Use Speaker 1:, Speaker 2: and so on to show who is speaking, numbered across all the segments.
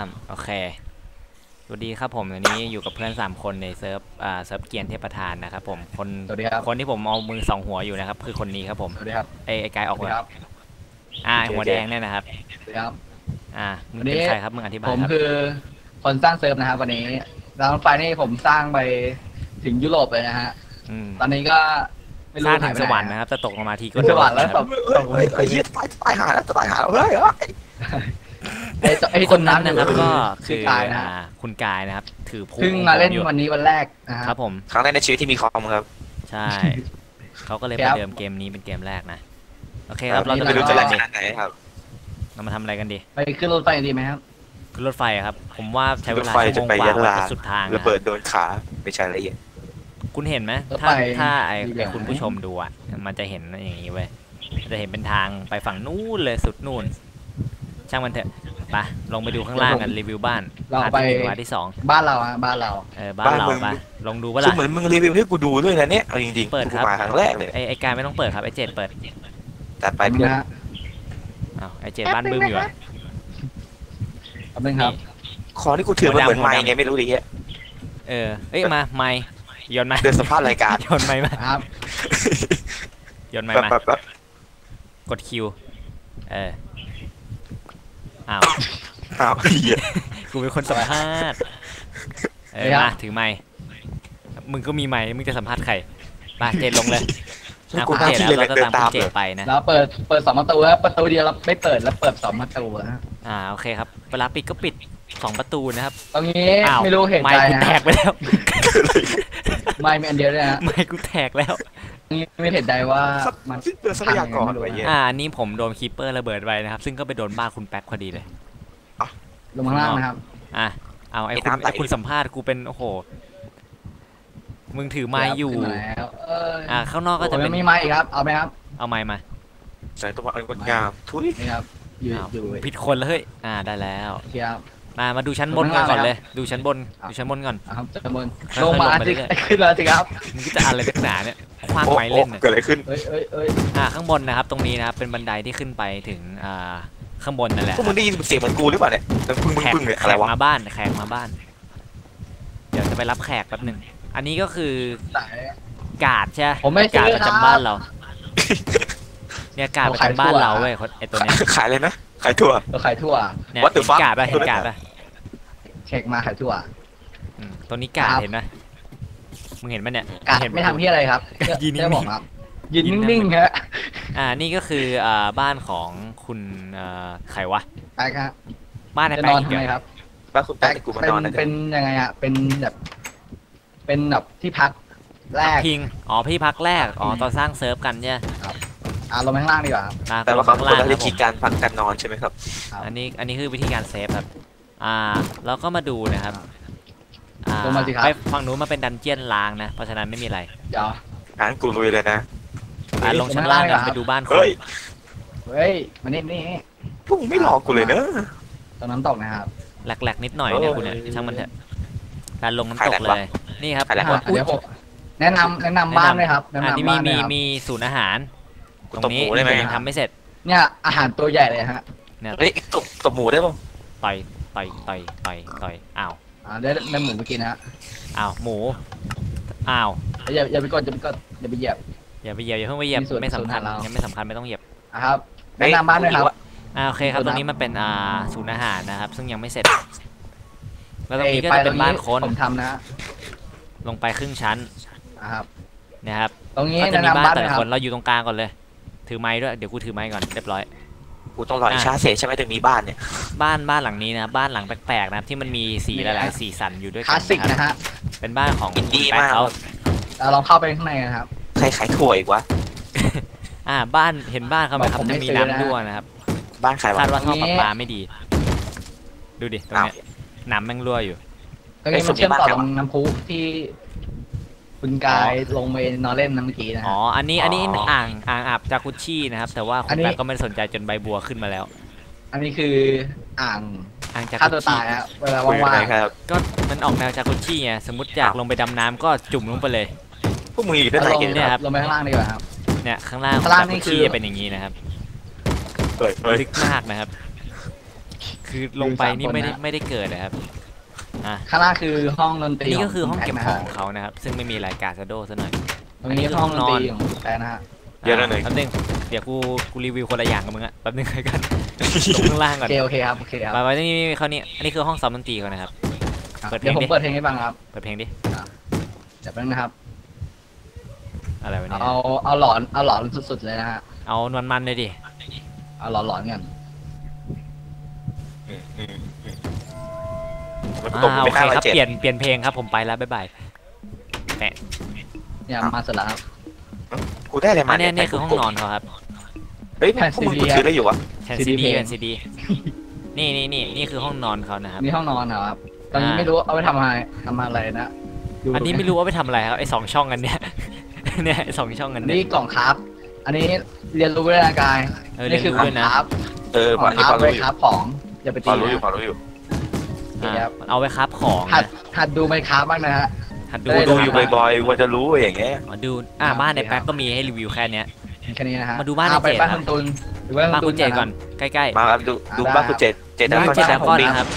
Speaker 1: อะโอเค สวัสดีครับผมวันนี้อยู่กับเพื่อนสามคนในเซิร์ฟอ่าเซิร์ฟเกียนเทพประธานนะครับผม คน
Speaker 2: สวัสดีครับ
Speaker 1: คนที่ผมเอามือสองหัวอยู่นะครับ คือคนนี้ครับผม
Speaker 2: สวัสดีครับ
Speaker 1: ไอไอกายออก
Speaker 2: สวัส
Speaker 1: มา
Speaker 2: ดีครับ
Speaker 1: อ่าไอ้หัวแดงเนี่ยนะครับ
Speaker 2: สวัสดีครับ
Speaker 1: อ่ามึง
Speaker 2: วันนี้
Speaker 1: เป็นใครครับมึงอธิบา
Speaker 2: ผ
Speaker 1: ย
Speaker 2: ม
Speaker 1: ครับ
Speaker 2: คือคนสร้างเซิร์ฟนะครับวันนี้รางรถไฟนี่ผมสร้างไปถึงยุโรปเลยนะฮะ
Speaker 1: อืม
Speaker 2: ตอนนี้ก็ไม่
Speaker 1: ส
Speaker 2: รู้
Speaker 1: ร้างถึ
Speaker 2: หาย
Speaker 1: ง
Speaker 2: ไป
Speaker 1: ส
Speaker 2: ไหน
Speaker 1: วรรค์นะครับจะตกลงมาทีก็
Speaker 2: ถึงสวรรค์แล้ว
Speaker 1: โด
Speaker 2: ต
Speaker 1: น
Speaker 2: ก
Speaker 1: นะครับ
Speaker 2: ตก
Speaker 3: เฮ้ยเฮ้ยเฮ้ยตายตายหาแล้วตายหาเฮ้ยเฮ้ย
Speaker 2: ไอ้ไอ้
Speaker 1: ค
Speaker 2: คนน
Speaker 1: นั้
Speaker 2: นั้นน
Speaker 1: นะครับก็
Speaker 2: คื
Speaker 1: คืออกา
Speaker 2: ยนะ
Speaker 1: อ่าคุณกายนะครับ ถือพู
Speaker 2: เพิ่งมาเล่น
Speaker 1: อยู่
Speaker 2: วันนี้วันแรกนะฮะ
Speaker 1: ครับผม
Speaker 3: ครั้งแรกในชีวิตที่มีคอมครับ
Speaker 1: ใช่เขาก็เลย
Speaker 2: ค
Speaker 1: ไป
Speaker 2: รับ
Speaker 1: เดิมเกมนี้เป็นเกมแรกนะโอเคครับเราจะ
Speaker 3: ไม่
Speaker 1: ไป
Speaker 3: รู้
Speaker 1: ดู
Speaker 3: จะ
Speaker 1: อะ
Speaker 3: แร
Speaker 1: ไร
Speaker 3: กข
Speaker 1: ดี
Speaker 3: นาดไหนครับ
Speaker 1: เรามาทำอะไรกันดี
Speaker 2: ไปขึ้นรถไฟดีไหมครับ
Speaker 1: ขึ้นรถไฟอะครับ ผมว่าใช้เว
Speaker 3: รถ
Speaker 1: ลา
Speaker 3: ไฟ
Speaker 1: ชั่ว
Speaker 3: จะ
Speaker 1: โมง
Speaker 3: ไป
Speaker 1: กว่ายะกว่า
Speaker 3: ลา
Speaker 1: จะสุดทางนะค
Speaker 3: ระ
Speaker 1: รับ
Speaker 3: เบิดโดนขาไม่ใช่ละเอียด
Speaker 1: คุณเห็นไหม
Speaker 2: รถ
Speaker 1: ถ้า
Speaker 2: ไฟ
Speaker 1: ถ้าไอ
Speaker 2: ดีก
Speaker 1: ไอ
Speaker 2: ว่า
Speaker 1: คุณผู้ชมดูอะมันจะเห็นอย่างนี้เว้ยมันจะเห็นเป็นทางไปฝั่งนู้นเลยสุดนู่น ช่างมันเถอะไปลงไปดูข้างล่างกันรีวิวบ้าน
Speaker 2: เรา
Speaker 1: พาร์ท
Speaker 2: ไป
Speaker 1: ที่หนึ่งพาร์ทที่สอง
Speaker 2: บ้านเราฮะบ้านเรา
Speaker 1: เออบ้านเราไปลองดูว่า
Speaker 3: ซึ่
Speaker 1: ล่ะ
Speaker 3: งเหมือนมึงรีวิวให้กูดูด้วยนะเนี่ยเอาจริงๆ
Speaker 1: เปิด
Speaker 3: กู
Speaker 1: ครับ
Speaker 3: มาครั้งแรกเลย
Speaker 1: ไอไอการไม่ต้องเปิดครับไอเจดเปิด
Speaker 3: จัดไป
Speaker 2: ไป
Speaker 3: เพื่อน
Speaker 2: นะฮะ
Speaker 1: อ้าวไอเจดบ้านบึ้มอยู่อะ
Speaker 2: แป๊บนึงครับ
Speaker 3: คอที่กูถือมันเหมือนไม้ไงไม่รู้ดิเฮีย
Speaker 1: เออเอ้ยมาไม้โยนไม้
Speaker 3: เดินสภาพรายการ
Speaker 1: โยนไม้มา
Speaker 2: ครับ
Speaker 1: โยนไม้
Speaker 3: แบบ
Speaker 1: มา
Speaker 3: แบบแบบ
Speaker 1: กดคิวเออ อ้าว
Speaker 3: อ้าวเฮีย
Speaker 1: กูเป็นคนสัมภาษณ์เออมาถือไม้มึงก็มีไม้มึงจะสัมภาษณ์ใครมาเจดลงเลยอะ
Speaker 3: กู
Speaker 1: คุณ
Speaker 3: หน้า
Speaker 1: เจด
Speaker 3: ที่
Speaker 1: แล้ว
Speaker 3: เลย
Speaker 1: เราจะ
Speaker 3: เดิน
Speaker 1: ตาม
Speaker 3: ตา
Speaker 1: คุ
Speaker 3: ม
Speaker 1: ณเจ
Speaker 3: เล
Speaker 1: ด
Speaker 3: ย
Speaker 1: ไปนะ
Speaker 2: แล้วเปิดเปิดสองประตูแล้วประตูเดียวเราไม่เปิดแล้วเปิดสองประตูนะฮะ
Speaker 1: อ่าโอเคครับเวลาปิดก็ปิดสองประตูนะครับ
Speaker 2: ตรงนี้
Speaker 1: อ้าว
Speaker 2: ไม่รู้เหตุ
Speaker 1: ไม้
Speaker 2: ใจ
Speaker 1: กู
Speaker 2: นะ
Speaker 1: แต
Speaker 2: ฮะ
Speaker 1: กไปแล้ว
Speaker 2: ไม่มีอันเดียวเลยนะฮะ
Speaker 1: ไม้กูแตกแล้ว
Speaker 2: นี่ไม่เหตุใดว่ามัน
Speaker 3: เดินทรัพยากรไปเฮีย
Speaker 1: อ่าอันนี้ผมโดนคีปเปอร์ระเบิดไปนะครับ ซึ่งก็ไปโดนบ้านคุณแป๊กพอดีเลย
Speaker 2: ลงข้างล่างนะครับ
Speaker 1: อะ เอาไอ้คุณไอ้คุณสัมภาษณ์กูเป็นโอ้โห มึงถือไม้อยู่
Speaker 2: ขึ้นมาแล้วเออ
Speaker 1: อ่าข้างนอกก็จะ
Speaker 2: โอ้ย
Speaker 1: เป็น
Speaker 2: มีไม้อีกครับ เอาไหมครับ
Speaker 1: เอาไม้มา
Speaker 3: ใส่ตัวอันงดงามทุย
Speaker 2: นี่ครับอยู่
Speaker 1: อ้าว
Speaker 2: อยู่
Speaker 1: ผิดคนแล้วเฮ้ย อ่าได้แล้ว
Speaker 2: เทียบ
Speaker 1: มามาดูชั้นบน
Speaker 2: ข้างล่าง
Speaker 1: ก่อน
Speaker 2: เลย
Speaker 1: เลย ดูชั้นบน
Speaker 2: ครับ
Speaker 1: ดูชั้นบนก่อน
Speaker 2: อะครับจะบน
Speaker 1: ค่อยๆ
Speaker 2: ลงมา
Speaker 1: ลงไป
Speaker 2: สิ
Speaker 1: เรื่อย
Speaker 2: ขึ้นแล้วสิครับ
Speaker 1: มึงก็จะอะไรนักหนาเนี่ยคว้าง
Speaker 3: โอ้
Speaker 1: ไม้
Speaker 3: โอ้
Speaker 1: เล่นน่ะ
Speaker 3: เกิดอะไรขึ้น
Speaker 2: เอ้ยเอ้ยเอ้ย
Speaker 1: อ่าข้างบนนะครับ ตรงนี้นะครับเป็นบันไดที่ขึ้นไปถึงอ่าข้างบนนั่นแหละ
Speaker 3: พวกมึงได้ยินเสียงเหมือนกูหรือเปล่าเนี่ยแล้วพึ่งพึ่ง
Speaker 1: แขก
Speaker 3: พึ่งเนี่ย
Speaker 1: แข
Speaker 3: อะไร
Speaker 1: ก
Speaker 3: วะ
Speaker 1: มาบ้านแขกมาบ้าน เดี๋ยวจะไปรับแขกแป๊บหนึ่งอันนี้ก็คือ
Speaker 2: สาย
Speaker 1: กาดใช่ไหม
Speaker 2: ผมไม่ซื้
Speaker 1: กา
Speaker 2: อ
Speaker 1: ดประจำบ้านเรา เนี่ยกาดประจำบ้านเราเว้ยคนไอตัวเนี้ย
Speaker 3: ขายเลยนะขายถั่ว
Speaker 2: เราขายทั่ว
Speaker 1: เนี่ย
Speaker 3: What the
Speaker 1: เห็น
Speaker 3: fuck?
Speaker 1: กาดป่ะเห็นกาดป่ะ
Speaker 2: เช็คมาขายทั่ว
Speaker 1: อืมตัวนี้กาด
Speaker 2: ครับ
Speaker 1: เห็นไหมมึงเห็นป่ะเนี่ย
Speaker 2: กาด
Speaker 1: เห็น
Speaker 2: ไม่ทำที่อะไรครับ
Speaker 1: ยืนนิ่งๆ
Speaker 2: ได้บอกครับยืน
Speaker 1: ยืนนิ่
Speaker 2: นิ่
Speaker 1: ง
Speaker 2: ง
Speaker 1: ๆ
Speaker 2: ๆฮะ
Speaker 1: อ่านี่ก็คืออ่าบ้านของคุณเอ่อใครวะ
Speaker 2: ไปครับ
Speaker 1: บ้านไอ้
Speaker 2: จะ
Speaker 1: แป๊
Speaker 2: น
Speaker 1: ก
Speaker 2: อน
Speaker 1: อีก
Speaker 2: ทำไม
Speaker 1: เหรอ
Speaker 2: ครับ
Speaker 3: บ้านคุณแป๊กกูมา
Speaker 2: เป็น
Speaker 3: นอนนะ
Speaker 2: เป็นยังไงอะเป็นแบบ เป็นแบบที่พักแรก
Speaker 1: พิงอ๋อพี่พักแรกอ๋อตอนสร้างเซิร์ฟกันเนี่ย
Speaker 2: อ่าลงไปข้างล่างดีกว่าครับ
Speaker 1: อ่
Speaker 3: แต่ว่าเขา
Speaker 1: ข้าง
Speaker 3: คน
Speaker 1: ล่าง
Speaker 3: ละ
Speaker 1: ค
Speaker 3: วิ
Speaker 1: รับผ
Speaker 3: ธี
Speaker 1: ม
Speaker 3: การพักการนอนใช่ไหมครับ
Speaker 1: อันนี้อันนี้คือวิธีการเซฟครับ อ่าแล้วก็มาดูนะครับอ่า
Speaker 2: ลงมาสิครับ
Speaker 1: ไปฝั่งนู้นมาเป็นดันเจียนล้างนะเพราะฉะนั้นไม่มีอะไร
Speaker 2: เดี๋ยว
Speaker 3: งั้นกูลุยเลยนะ
Speaker 1: อ่าลงชั้นล่างกันไปดูบ้านคน
Speaker 3: เฮ้ย
Speaker 2: เฮ้ยมานี่นี่
Speaker 3: พวกมึงไม่หลอกกูเลยเนอะ
Speaker 2: ตรงน้ำตกนะครับ
Speaker 1: แหลกๆนิดหน่อยเนี่ย
Speaker 3: โอ้ย
Speaker 1: คุณเนี่ยช่างมันเถอะการลงน้ำ
Speaker 3: ใคร
Speaker 1: ต
Speaker 3: แหล
Speaker 1: ก
Speaker 3: ก
Speaker 1: เล
Speaker 3: วะ
Speaker 1: ยนี่ครับ
Speaker 3: ใครแหลกวะ
Speaker 2: อะเดี๋ยวผมแนะนำแนะนำบ้านด้วยครับแนะ
Speaker 1: อันนี้
Speaker 2: นำ
Speaker 1: มี
Speaker 2: บ้านด้
Speaker 1: มี
Speaker 2: วยครับ
Speaker 1: มีศูนย์อาหาร
Speaker 3: กู
Speaker 1: ตร
Speaker 3: ตบ
Speaker 1: ง
Speaker 3: ห
Speaker 1: นี้
Speaker 3: มูได้ไหม
Speaker 1: ยังทำไม่เสร็จ
Speaker 2: เนี่ยอาหารตัวใหญ่เลยฮะ
Speaker 1: เนี่ย
Speaker 3: เฮ้ยตบตบหมูได้ป่ะ
Speaker 1: ต่อย ต่อยต่อยต่อยต่อยอ้าว
Speaker 2: อ่าได้ได้หมูไปกินนะฮะ
Speaker 1: อ้าวหมูอ้าว
Speaker 2: อย่าอย่าไปกดอย่าไปกดอย่าไปเหยียบ
Speaker 1: อย่าไปเหยียบอย่าเพิ่งไปเหยียบ
Speaker 2: มีส่วน
Speaker 1: ไม่สำคัญ
Speaker 2: ส่วนหาเรายั
Speaker 1: ยังไม่สำคัญไม่ต้องเหยียบ
Speaker 2: อะครับแนะนำบ้านด้วยครับ
Speaker 1: อ่าโอเคครับ
Speaker 2: ส่วน
Speaker 1: ตรง
Speaker 2: หา
Speaker 1: นี้มันเป็นอ่าศูนย์อาหารนะครับ ซึ่งยังไม่เสร็จ แล้วตร
Speaker 2: อ้
Speaker 1: งนี้ก็
Speaker 2: ไป
Speaker 1: จะเป็น
Speaker 2: ตรง
Speaker 1: บ้านคน
Speaker 2: ผมทำนะ
Speaker 1: ลงไปครึ่งชั้น
Speaker 2: อะครับ
Speaker 1: นะครับ
Speaker 2: ตรงนี้
Speaker 1: ก็จะ
Speaker 2: แนะ
Speaker 1: มี
Speaker 2: นำ
Speaker 1: บ้าน
Speaker 2: บ้าน
Speaker 1: แต่
Speaker 2: ด้วย
Speaker 1: ละ
Speaker 2: ค
Speaker 1: ครับนเราอยู่ตรงกลางก่อนเลย ถือไม้ด้วยเดี๋ยวกูถือไม้ก่อนเรียบร้อย
Speaker 3: กูต้องรออีกชาเสร็จใช่ไหมถึงมีบ้านเนี่ย
Speaker 1: บ้านบ้านหลังนี้นะครับบ้านหลังแปลกๆนะครับที่มันมีสีหลายๆสีสันอยู่ด้วย
Speaker 2: ค
Speaker 1: กั
Speaker 2: ลาสสิก
Speaker 1: นะ
Speaker 2: นะครับฮะ
Speaker 1: เป็นบ้านของ
Speaker 3: อินดี้
Speaker 1: คุณแป๊ก
Speaker 3: มาก
Speaker 1: เขา
Speaker 2: เราลองเข้าไปข้างในกันครับ
Speaker 3: ใครขายถั่วอีกวะ
Speaker 1: อ่า บ้านเห็นบ้านเขาไหมครับ
Speaker 2: ผมไม่
Speaker 1: จะมี
Speaker 2: ซื้อนะ
Speaker 1: น้ำรั่วนะครับ
Speaker 3: บ้านใครวะ
Speaker 1: คาดว่าท่อ
Speaker 2: ตรงนี้
Speaker 1: ประปาไม่ดี ดูดิตรง
Speaker 3: อ้าว
Speaker 1: เนี้ยน้ำแม่งรั่วอยู่
Speaker 2: ตรงนี้
Speaker 3: ไอ้
Speaker 2: มันเชื่อมต่อ
Speaker 3: ส่
Speaker 2: ต
Speaker 3: วน
Speaker 2: ร
Speaker 3: นี้
Speaker 2: งน้ำพุที่ คุณกายลงไปนอนเล่นน้ำเมื่อกี้นะ
Speaker 1: อ๋อ
Speaker 2: ฮะ
Speaker 1: อันนี้อันนี้
Speaker 3: อ๋ออ่
Speaker 1: อ่างอ่างอาบจากุชชี่นะครับ แต่ว่า
Speaker 2: อั
Speaker 1: คุ
Speaker 2: น
Speaker 1: ณ
Speaker 2: นี้
Speaker 1: แป๊กก็ไม่ได้สนใจจนใบบัวขึ้นมาแล้ว
Speaker 2: อันนี้คืออ่าง
Speaker 1: อ่างจาก
Speaker 2: ฆ่าุตัว
Speaker 1: ชชี่
Speaker 2: ตายฮะเวลา
Speaker 3: คุยกัน
Speaker 2: ว่าง
Speaker 3: ไหนครับ
Speaker 1: ก็มันออกแนวจากุชชี่ไงสมมติอยากลงไปดำน้ำก็จุ่มลงไปเลย
Speaker 3: พวกมึงอยู่
Speaker 2: ๆ
Speaker 3: ด้านไหน
Speaker 2: ลง
Speaker 3: กัน
Speaker 1: เนี่
Speaker 3: เนี่ยย
Speaker 1: ครับ
Speaker 2: ลงไปข้างล่างดีกว่าครับ
Speaker 1: เนี่ยข้างล่าง
Speaker 2: ข้างล่าง
Speaker 1: จากุ
Speaker 2: นี่
Speaker 1: ช
Speaker 2: คือ
Speaker 1: ชี่จะเป็นอย่างนี้นะครับ
Speaker 3: เฮ้ยเฮ้ย
Speaker 1: ลึกมากนะครับ คือลงไปนี่
Speaker 2: คือสามคน
Speaker 1: ไม่ได้
Speaker 2: นะ
Speaker 1: ไม่ได้เกิดนะครับ อะ
Speaker 2: ข้างล่างคือห้องดนต
Speaker 1: อั
Speaker 2: รี
Speaker 1: นนี้ก็คือห้องเก็บของ
Speaker 2: นะฮะ
Speaker 1: เขานะครับ ซึ่งไม่มีรายการซะโดซะหน่อย
Speaker 2: ตรงนี้คือห้องดนตรีของแปะนะฮะ
Speaker 3: เดี๋ยวนะหนึ่ง
Speaker 1: แป๊บนึงเดี๋ยวกูกูรีวิวคนละอย่างกับมึงอะแป๊บนึงแล้วกันลงข้างล่างก่
Speaker 2: โอ
Speaker 1: อน
Speaker 2: เคโอเคครับโอเคครับ
Speaker 1: ไปไปนี่นี่เขานี่อันนี้คือห้องซ้อมดนตรีเขานะครับ
Speaker 2: ครับ
Speaker 1: เปิดเพล
Speaker 2: เดี๋ย
Speaker 1: ง
Speaker 2: วผม
Speaker 1: ดิ
Speaker 2: เปิดเพลงให้ฟังครับ
Speaker 1: เปิดเพลงดิ
Speaker 2: เดี๋ยวแป๊บนึงนะครับ
Speaker 1: อะไรวะเนี่ย
Speaker 2: เอาเอาหลอนเอาหลอนสุดๆเลยนะฮะ
Speaker 1: เอานวลมันเลยดิ
Speaker 2: เอาหลอนหลอนๆกัน
Speaker 3: อืมอืม อืมมัน
Speaker 1: อ่า
Speaker 3: ตก
Speaker 1: โอ
Speaker 3: ไป
Speaker 1: เค
Speaker 3: ห้าร้อย
Speaker 1: ครับ
Speaker 3: เจ็ด
Speaker 1: เปลี่ยนเปลี่ยนเพลงครับผมไปแล้วบ๊ายบาย
Speaker 2: เนี่ยมาเสร็จแล้วครับ
Speaker 3: กูได้อะไรมา
Speaker 1: อันเนี้ยเนี่ยคือห้องนอนเขาครับ
Speaker 3: เฮ้ยพวกมึงกูถือได้อยู่วะ
Speaker 1: แผ่น
Speaker 2: CD
Speaker 1: ซีดี
Speaker 2: เพลง
Speaker 1: แผ่นซีดีนี่นี่นี่นี่คือห้องนอนเขานะครับ
Speaker 2: นี่ห้องนอนเหรอครับ ตอนนี้
Speaker 1: อ่า
Speaker 2: ไม่รู้เอาไปทำอะไรทำอะไรนะดู
Speaker 1: อันนี้ไม่รู้ว่าไปทำอะไรครับไอ้สองช่องกันเนี่ยเนี่ยไอ้สองช่องกัน
Speaker 2: อัน
Speaker 1: เนี่ย
Speaker 2: นี้กล่องครับ อันนี้เรียนรู้ด้วยนะกาย
Speaker 1: เออเรียนรู้
Speaker 2: ขอ
Speaker 1: ด้วย
Speaker 2: ง
Speaker 1: นะ
Speaker 2: ครับ
Speaker 3: เออ
Speaker 2: ข
Speaker 3: พ
Speaker 2: อ
Speaker 3: องนี่
Speaker 2: ค
Speaker 3: พ
Speaker 2: รั
Speaker 3: อบ
Speaker 2: ไว้
Speaker 3: รู้อยู่
Speaker 2: ครับของอย่าไป
Speaker 3: พ
Speaker 2: ตี
Speaker 3: อรู้อยู่
Speaker 2: นะ
Speaker 3: พอรู้อยู่
Speaker 1: อ่า
Speaker 2: ครับ
Speaker 1: เอาไว้ครับของ
Speaker 2: หัด
Speaker 1: นะ
Speaker 2: หัดดูไหมครับบ้างนะฮะ
Speaker 1: หัดดู
Speaker 2: ได้
Speaker 3: ดู
Speaker 2: ได้
Speaker 3: อยู่บ่อยๆว่าจะรู้อย่างเงี้ย
Speaker 1: อ๋อดูอ่า
Speaker 2: ครับ
Speaker 1: บ้านใน
Speaker 2: ครั
Speaker 1: แป๊
Speaker 2: บ
Speaker 1: กก็มีให้รีวิวแค่เนี้ย
Speaker 2: แค่นี้นะฮะ
Speaker 1: มาดูบ้าน
Speaker 2: อ่ไป
Speaker 1: ในเจ็ด
Speaker 2: บ้าน
Speaker 1: ครับ
Speaker 2: คุณตุลดูบ้าน
Speaker 1: บ้าน
Speaker 2: คุ
Speaker 1: คุณณ
Speaker 2: ตุล
Speaker 1: เจก่อน ใกล้ๆ
Speaker 3: มาครับดูดู
Speaker 2: ได้
Speaker 3: บ้านกูเจ็ดเจ็ด
Speaker 1: บ้าน
Speaker 3: บ้าน
Speaker 1: เจ็ด
Speaker 3: เจ็
Speaker 1: ด
Speaker 3: ด
Speaker 1: รา
Speaker 3: ข
Speaker 1: ก้
Speaker 3: อ
Speaker 1: องน
Speaker 3: บิ๊ก
Speaker 1: นะครับ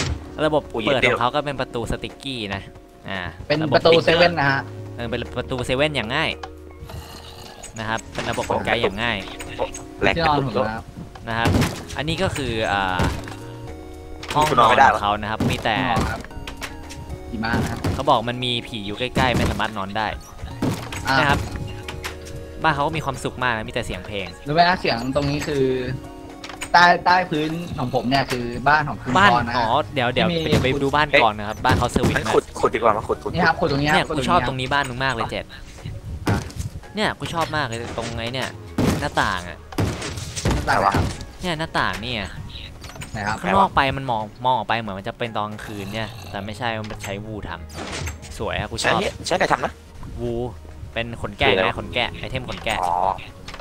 Speaker 1: ระบบ
Speaker 3: อุ้ย
Speaker 1: เปิด
Speaker 3: เดี๋
Speaker 1: ข
Speaker 3: ยว
Speaker 1: องเขาก็เป็นประตูสติกกี้นะ อ่า
Speaker 2: เป็น
Speaker 1: บบ
Speaker 2: ประตู
Speaker 1: ปิด
Speaker 2: เซเว่นนะฮะ
Speaker 1: เออเป็นประตูเซเว่นอย่างง่ายนะครับ เป็นระบบกลไกอย่างง่าย
Speaker 3: แหลก
Speaker 2: ที่
Speaker 3: ก
Speaker 2: น
Speaker 3: ระ
Speaker 2: อน
Speaker 3: ตุ
Speaker 2: ผ
Speaker 3: ก
Speaker 2: ม
Speaker 3: แล้ว
Speaker 2: นะครับ
Speaker 1: นะครับ อันนี้ก็คืออ่า ห้อง
Speaker 3: คุณ
Speaker 1: น
Speaker 3: น
Speaker 1: อ
Speaker 3: อน
Speaker 1: น
Speaker 3: ไม่ได้
Speaker 1: ข
Speaker 3: เหรอ
Speaker 1: องเขานะครับ มีแต่
Speaker 2: ที่นอนครับดีมากนะครับ
Speaker 1: เขาบอกมันมีผีอยู่ใกล้ๆ ไม่สามารถนอนได้
Speaker 2: อ่า
Speaker 1: นะครับ บ้านเขาก็มีความสุขมากนะมีแต่เสียงเพลง
Speaker 2: รู้ไหมฮะเสียงตรงนี้คือ ใต้ใต้พื้นของผมเนี่ยคือบ้านของคุณ
Speaker 1: บ้าน
Speaker 2: พรนะ
Speaker 1: อ๋อ
Speaker 2: ฮะ
Speaker 1: เดี๋ยวเดี๋ยว
Speaker 2: ที่มี
Speaker 1: เดี๋ยวไปดูบ้านก่อนนะครับ บ้านเขาเซอร์วิส
Speaker 3: งั้น
Speaker 1: มาก
Speaker 3: ขุดขุดดีกว่ามาขุดขุด
Speaker 2: นี่ครับคุณตรงนี้
Speaker 1: เนี่ย
Speaker 2: ครับ
Speaker 1: กูชอบต
Speaker 2: ขุ
Speaker 1: ร
Speaker 2: ด
Speaker 1: งนี้บ้านมึงมากเลยเจ็ด
Speaker 2: อะ
Speaker 1: เนี่ยกูชอบมากเลยตรงไงเนี่ย หน้าต่างอะ
Speaker 2: ได้ครับ
Speaker 1: เนี่ยหน้าต่างเนี่ย
Speaker 2: นะครับ
Speaker 1: ข้างนอกไปมันมองมองออกไปเหมือนมันจะเป็นตอนกลางคืนเนี่ย แต่ไม่ใช่มันใช้วูทำสวยอะกูช
Speaker 3: ใช้
Speaker 1: อบ
Speaker 3: เนี่ยใช้อะไรทำนะ
Speaker 1: วูเป็นขนแกะ
Speaker 3: คืออะไร
Speaker 1: ไง
Speaker 3: วะ
Speaker 1: ขนแกะไอเทมขนแกะ
Speaker 3: อ๋อ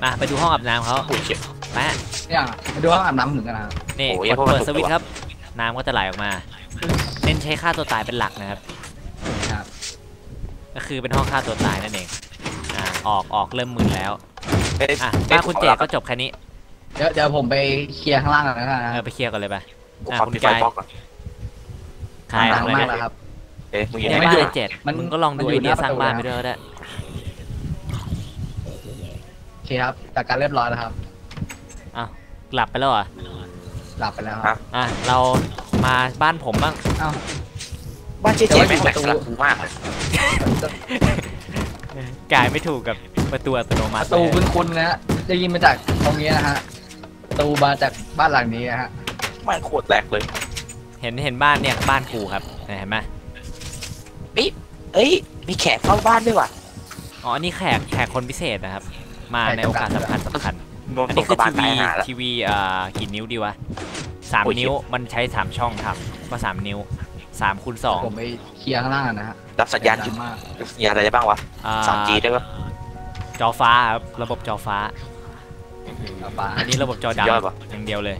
Speaker 1: มาไปดูห้องอาบน้ำเขา
Speaker 3: อุ้ยเจ็บ
Speaker 1: แปะ
Speaker 2: เนี่ยมาดูห้องอาบน้ำถึงกันนะครับ
Speaker 1: นี่
Speaker 3: โอ้ย
Speaker 1: กด
Speaker 3: พวกมัน
Speaker 1: เปิด
Speaker 3: ถูก
Speaker 1: สวิตช์
Speaker 3: ตัว
Speaker 1: ครับ น้ำก็จะไหลออกมาเน้นใช้ฆ่าตัวตายเป็นหลักนะครับ
Speaker 2: ครับ
Speaker 1: ก็คือเป็นห้องฆ่าตัวตายนั่นเองอ่าออกออกเริ่มมึนแล้ว
Speaker 3: เอ้ย
Speaker 1: อะ
Speaker 3: เอ้
Speaker 1: บ้ายนคุณเจดก็จบแค่นี้
Speaker 2: เดี๋ยวเดี๋ยวผมไปเคลียร์ข้างล่างก่อนนะค
Speaker 1: เอ
Speaker 2: รั
Speaker 1: อบไปเคลียร์กันเลยไป
Speaker 3: กู
Speaker 1: อะ
Speaker 3: ขอ
Speaker 1: คุณ
Speaker 3: ปิดไฟ
Speaker 1: กาย
Speaker 3: บล็อกก่อน
Speaker 1: ขาย
Speaker 2: ดัง
Speaker 1: เลย
Speaker 2: มาก
Speaker 1: นะ
Speaker 2: แล้วครับ
Speaker 3: เอ๊ะมึงอยู่
Speaker 1: ใน
Speaker 3: ไหน
Speaker 1: บ้าน
Speaker 2: ไม่อยู่
Speaker 1: ไอเจ็ด
Speaker 2: มัน
Speaker 1: มึงก็ลองดู
Speaker 2: มันอยู่
Speaker 1: ไอเดีย
Speaker 2: หน้า
Speaker 1: สร้างบ้าน
Speaker 2: ป
Speaker 1: ไประ
Speaker 2: ตู
Speaker 1: ด้วยก็ได้
Speaker 2: โอเคครับจัดการเรียบร้อยแล้วครับ
Speaker 1: หลับไปแล้วเหรอะ
Speaker 2: หลับไปแล้วครับ
Speaker 1: อะ เรามาบ้านผมบ้าง
Speaker 2: เอ้า
Speaker 3: บ้านเจ๊เจ๊แม่งแหลก
Speaker 2: แต่
Speaker 3: ส
Speaker 2: ว่า
Speaker 3: ลับกูมากเลย
Speaker 1: กายไม่ถูกกับประตูอัตโนมั
Speaker 2: ป
Speaker 1: ติ
Speaker 2: ระตู
Speaker 1: เลย
Speaker 2: คุ้นๆนะฮะได้ยินมาจากตรงนี้นะฮะประ ตูมาจากบ้านหลังนี้นะฮะ
Speaker 3: ไม่งโคตรแหลกเลย
Speaker 1: เห็นเห็นบ้านเนี่ยบ้านกูครับเห็นไหม
Speaker 3: เอ้ย มีแขกเฝ้าบ้านด้วยว่ะ
Speaker 1: อ๋ออันนี้แขกแขกคนพิเศษนะครับ มาในโอกาสสำคัญสำคัญ
Speaker 3: โดน
Speaker 1: อัน
Speaker 3: ต
Speaker 1: นี้
Speaker 3: ก
Speaker 1: คื
Speaker 3: ก
Speaker 1: อ
Speaker 3: ระบาล
Speaker 1: ที
Speaker 3: ตาย
Speaker 1: วี
Speaker 3: หาแล้ว
Speaker 1: ทีวีอ่ากี่นิ้วดีวะสาม
Speaker 3: โอ้ย
Speaker 1: นิ้วมันใช้สามช่องทำก็สามนิ้วสามคูณสอง
Speaker 2: ผมไปเคลียร์ข้างล่างก่อนนะฮะ
Speaker 3: รับสัญญาณ
Speaker 2: ดังมาก
Speaker 3: สัญญาณอะไรได้บ้างวะ
Speaker 1: อ่า
Speaker 3: 3G ได้ปะ
Speaker 1: จอฟ้าครับระบบจอฟ้า
Speaker 2: เอาปลา
Speaker 1: อันนี้ระบบจอ
Speaker 3: สุดยอด
Speaker 1: ดำ
Speaker 3: ปะ
Speaker 1: อย่างเดียวเลย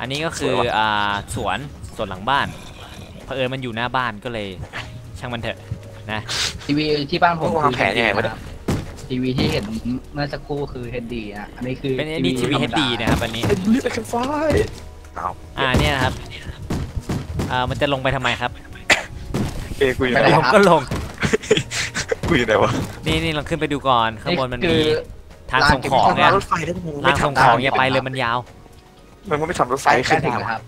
Speaker 1: อันนี้ก็คืออ่าสวนสวนหลังบ้านเผอิญมันอยู่หน้าบ้านก็เลยช่างมันเถอะ
Speaker 2: ทีวีที่บ้านผม
Speaker 3: วางแผนยังไงวะเนี่ย
Speaker 2: ครับทีวีที่เห็นเมื่อสักครู่คือ HD นะอันนี้คือ
Speaker 1: เป็นอันนี้ทีวี
Speaker 2: ธรรม
Speaker 1: HD นะครับอันนี้
Speaker 3: เอ็นลิฟต์ไอไฟเอา
Speaker 1: อ่าเนี่ยนะครับอ่ามันจะลงไปทำไมครับ
Speaker 3: เอ้ยกูอยู่ไหน
Speaker 1: ล
Speaker 3: วะ
Speaker 1: งก็ลง
Speaker 3: กูอยู่ไหนวะ
Speaker 1: นี่นี่ลองขึ้นไปดูก่อนข้างบนมัน
Speaker 2: คื
Speaker 1: มี
Speaker 2: อ
Speaker 1: ทางส่งของ
Speaker 3: ทำ
Speaker 1: เนี่ย
Speaker 3: รถไฟได้มึง
Speaker 1: ทางส่งของอย่าไปเลยมันยาว
Speaker 3: มันไม่ทำรถไฟ
Speaker 2: ใช้
Speaker 3: ขึ้
Speaker 2: แค่
Speaker 3: น
Speaker 2: ถึง
Speaker 3: มา
Speaker 2: นะครับ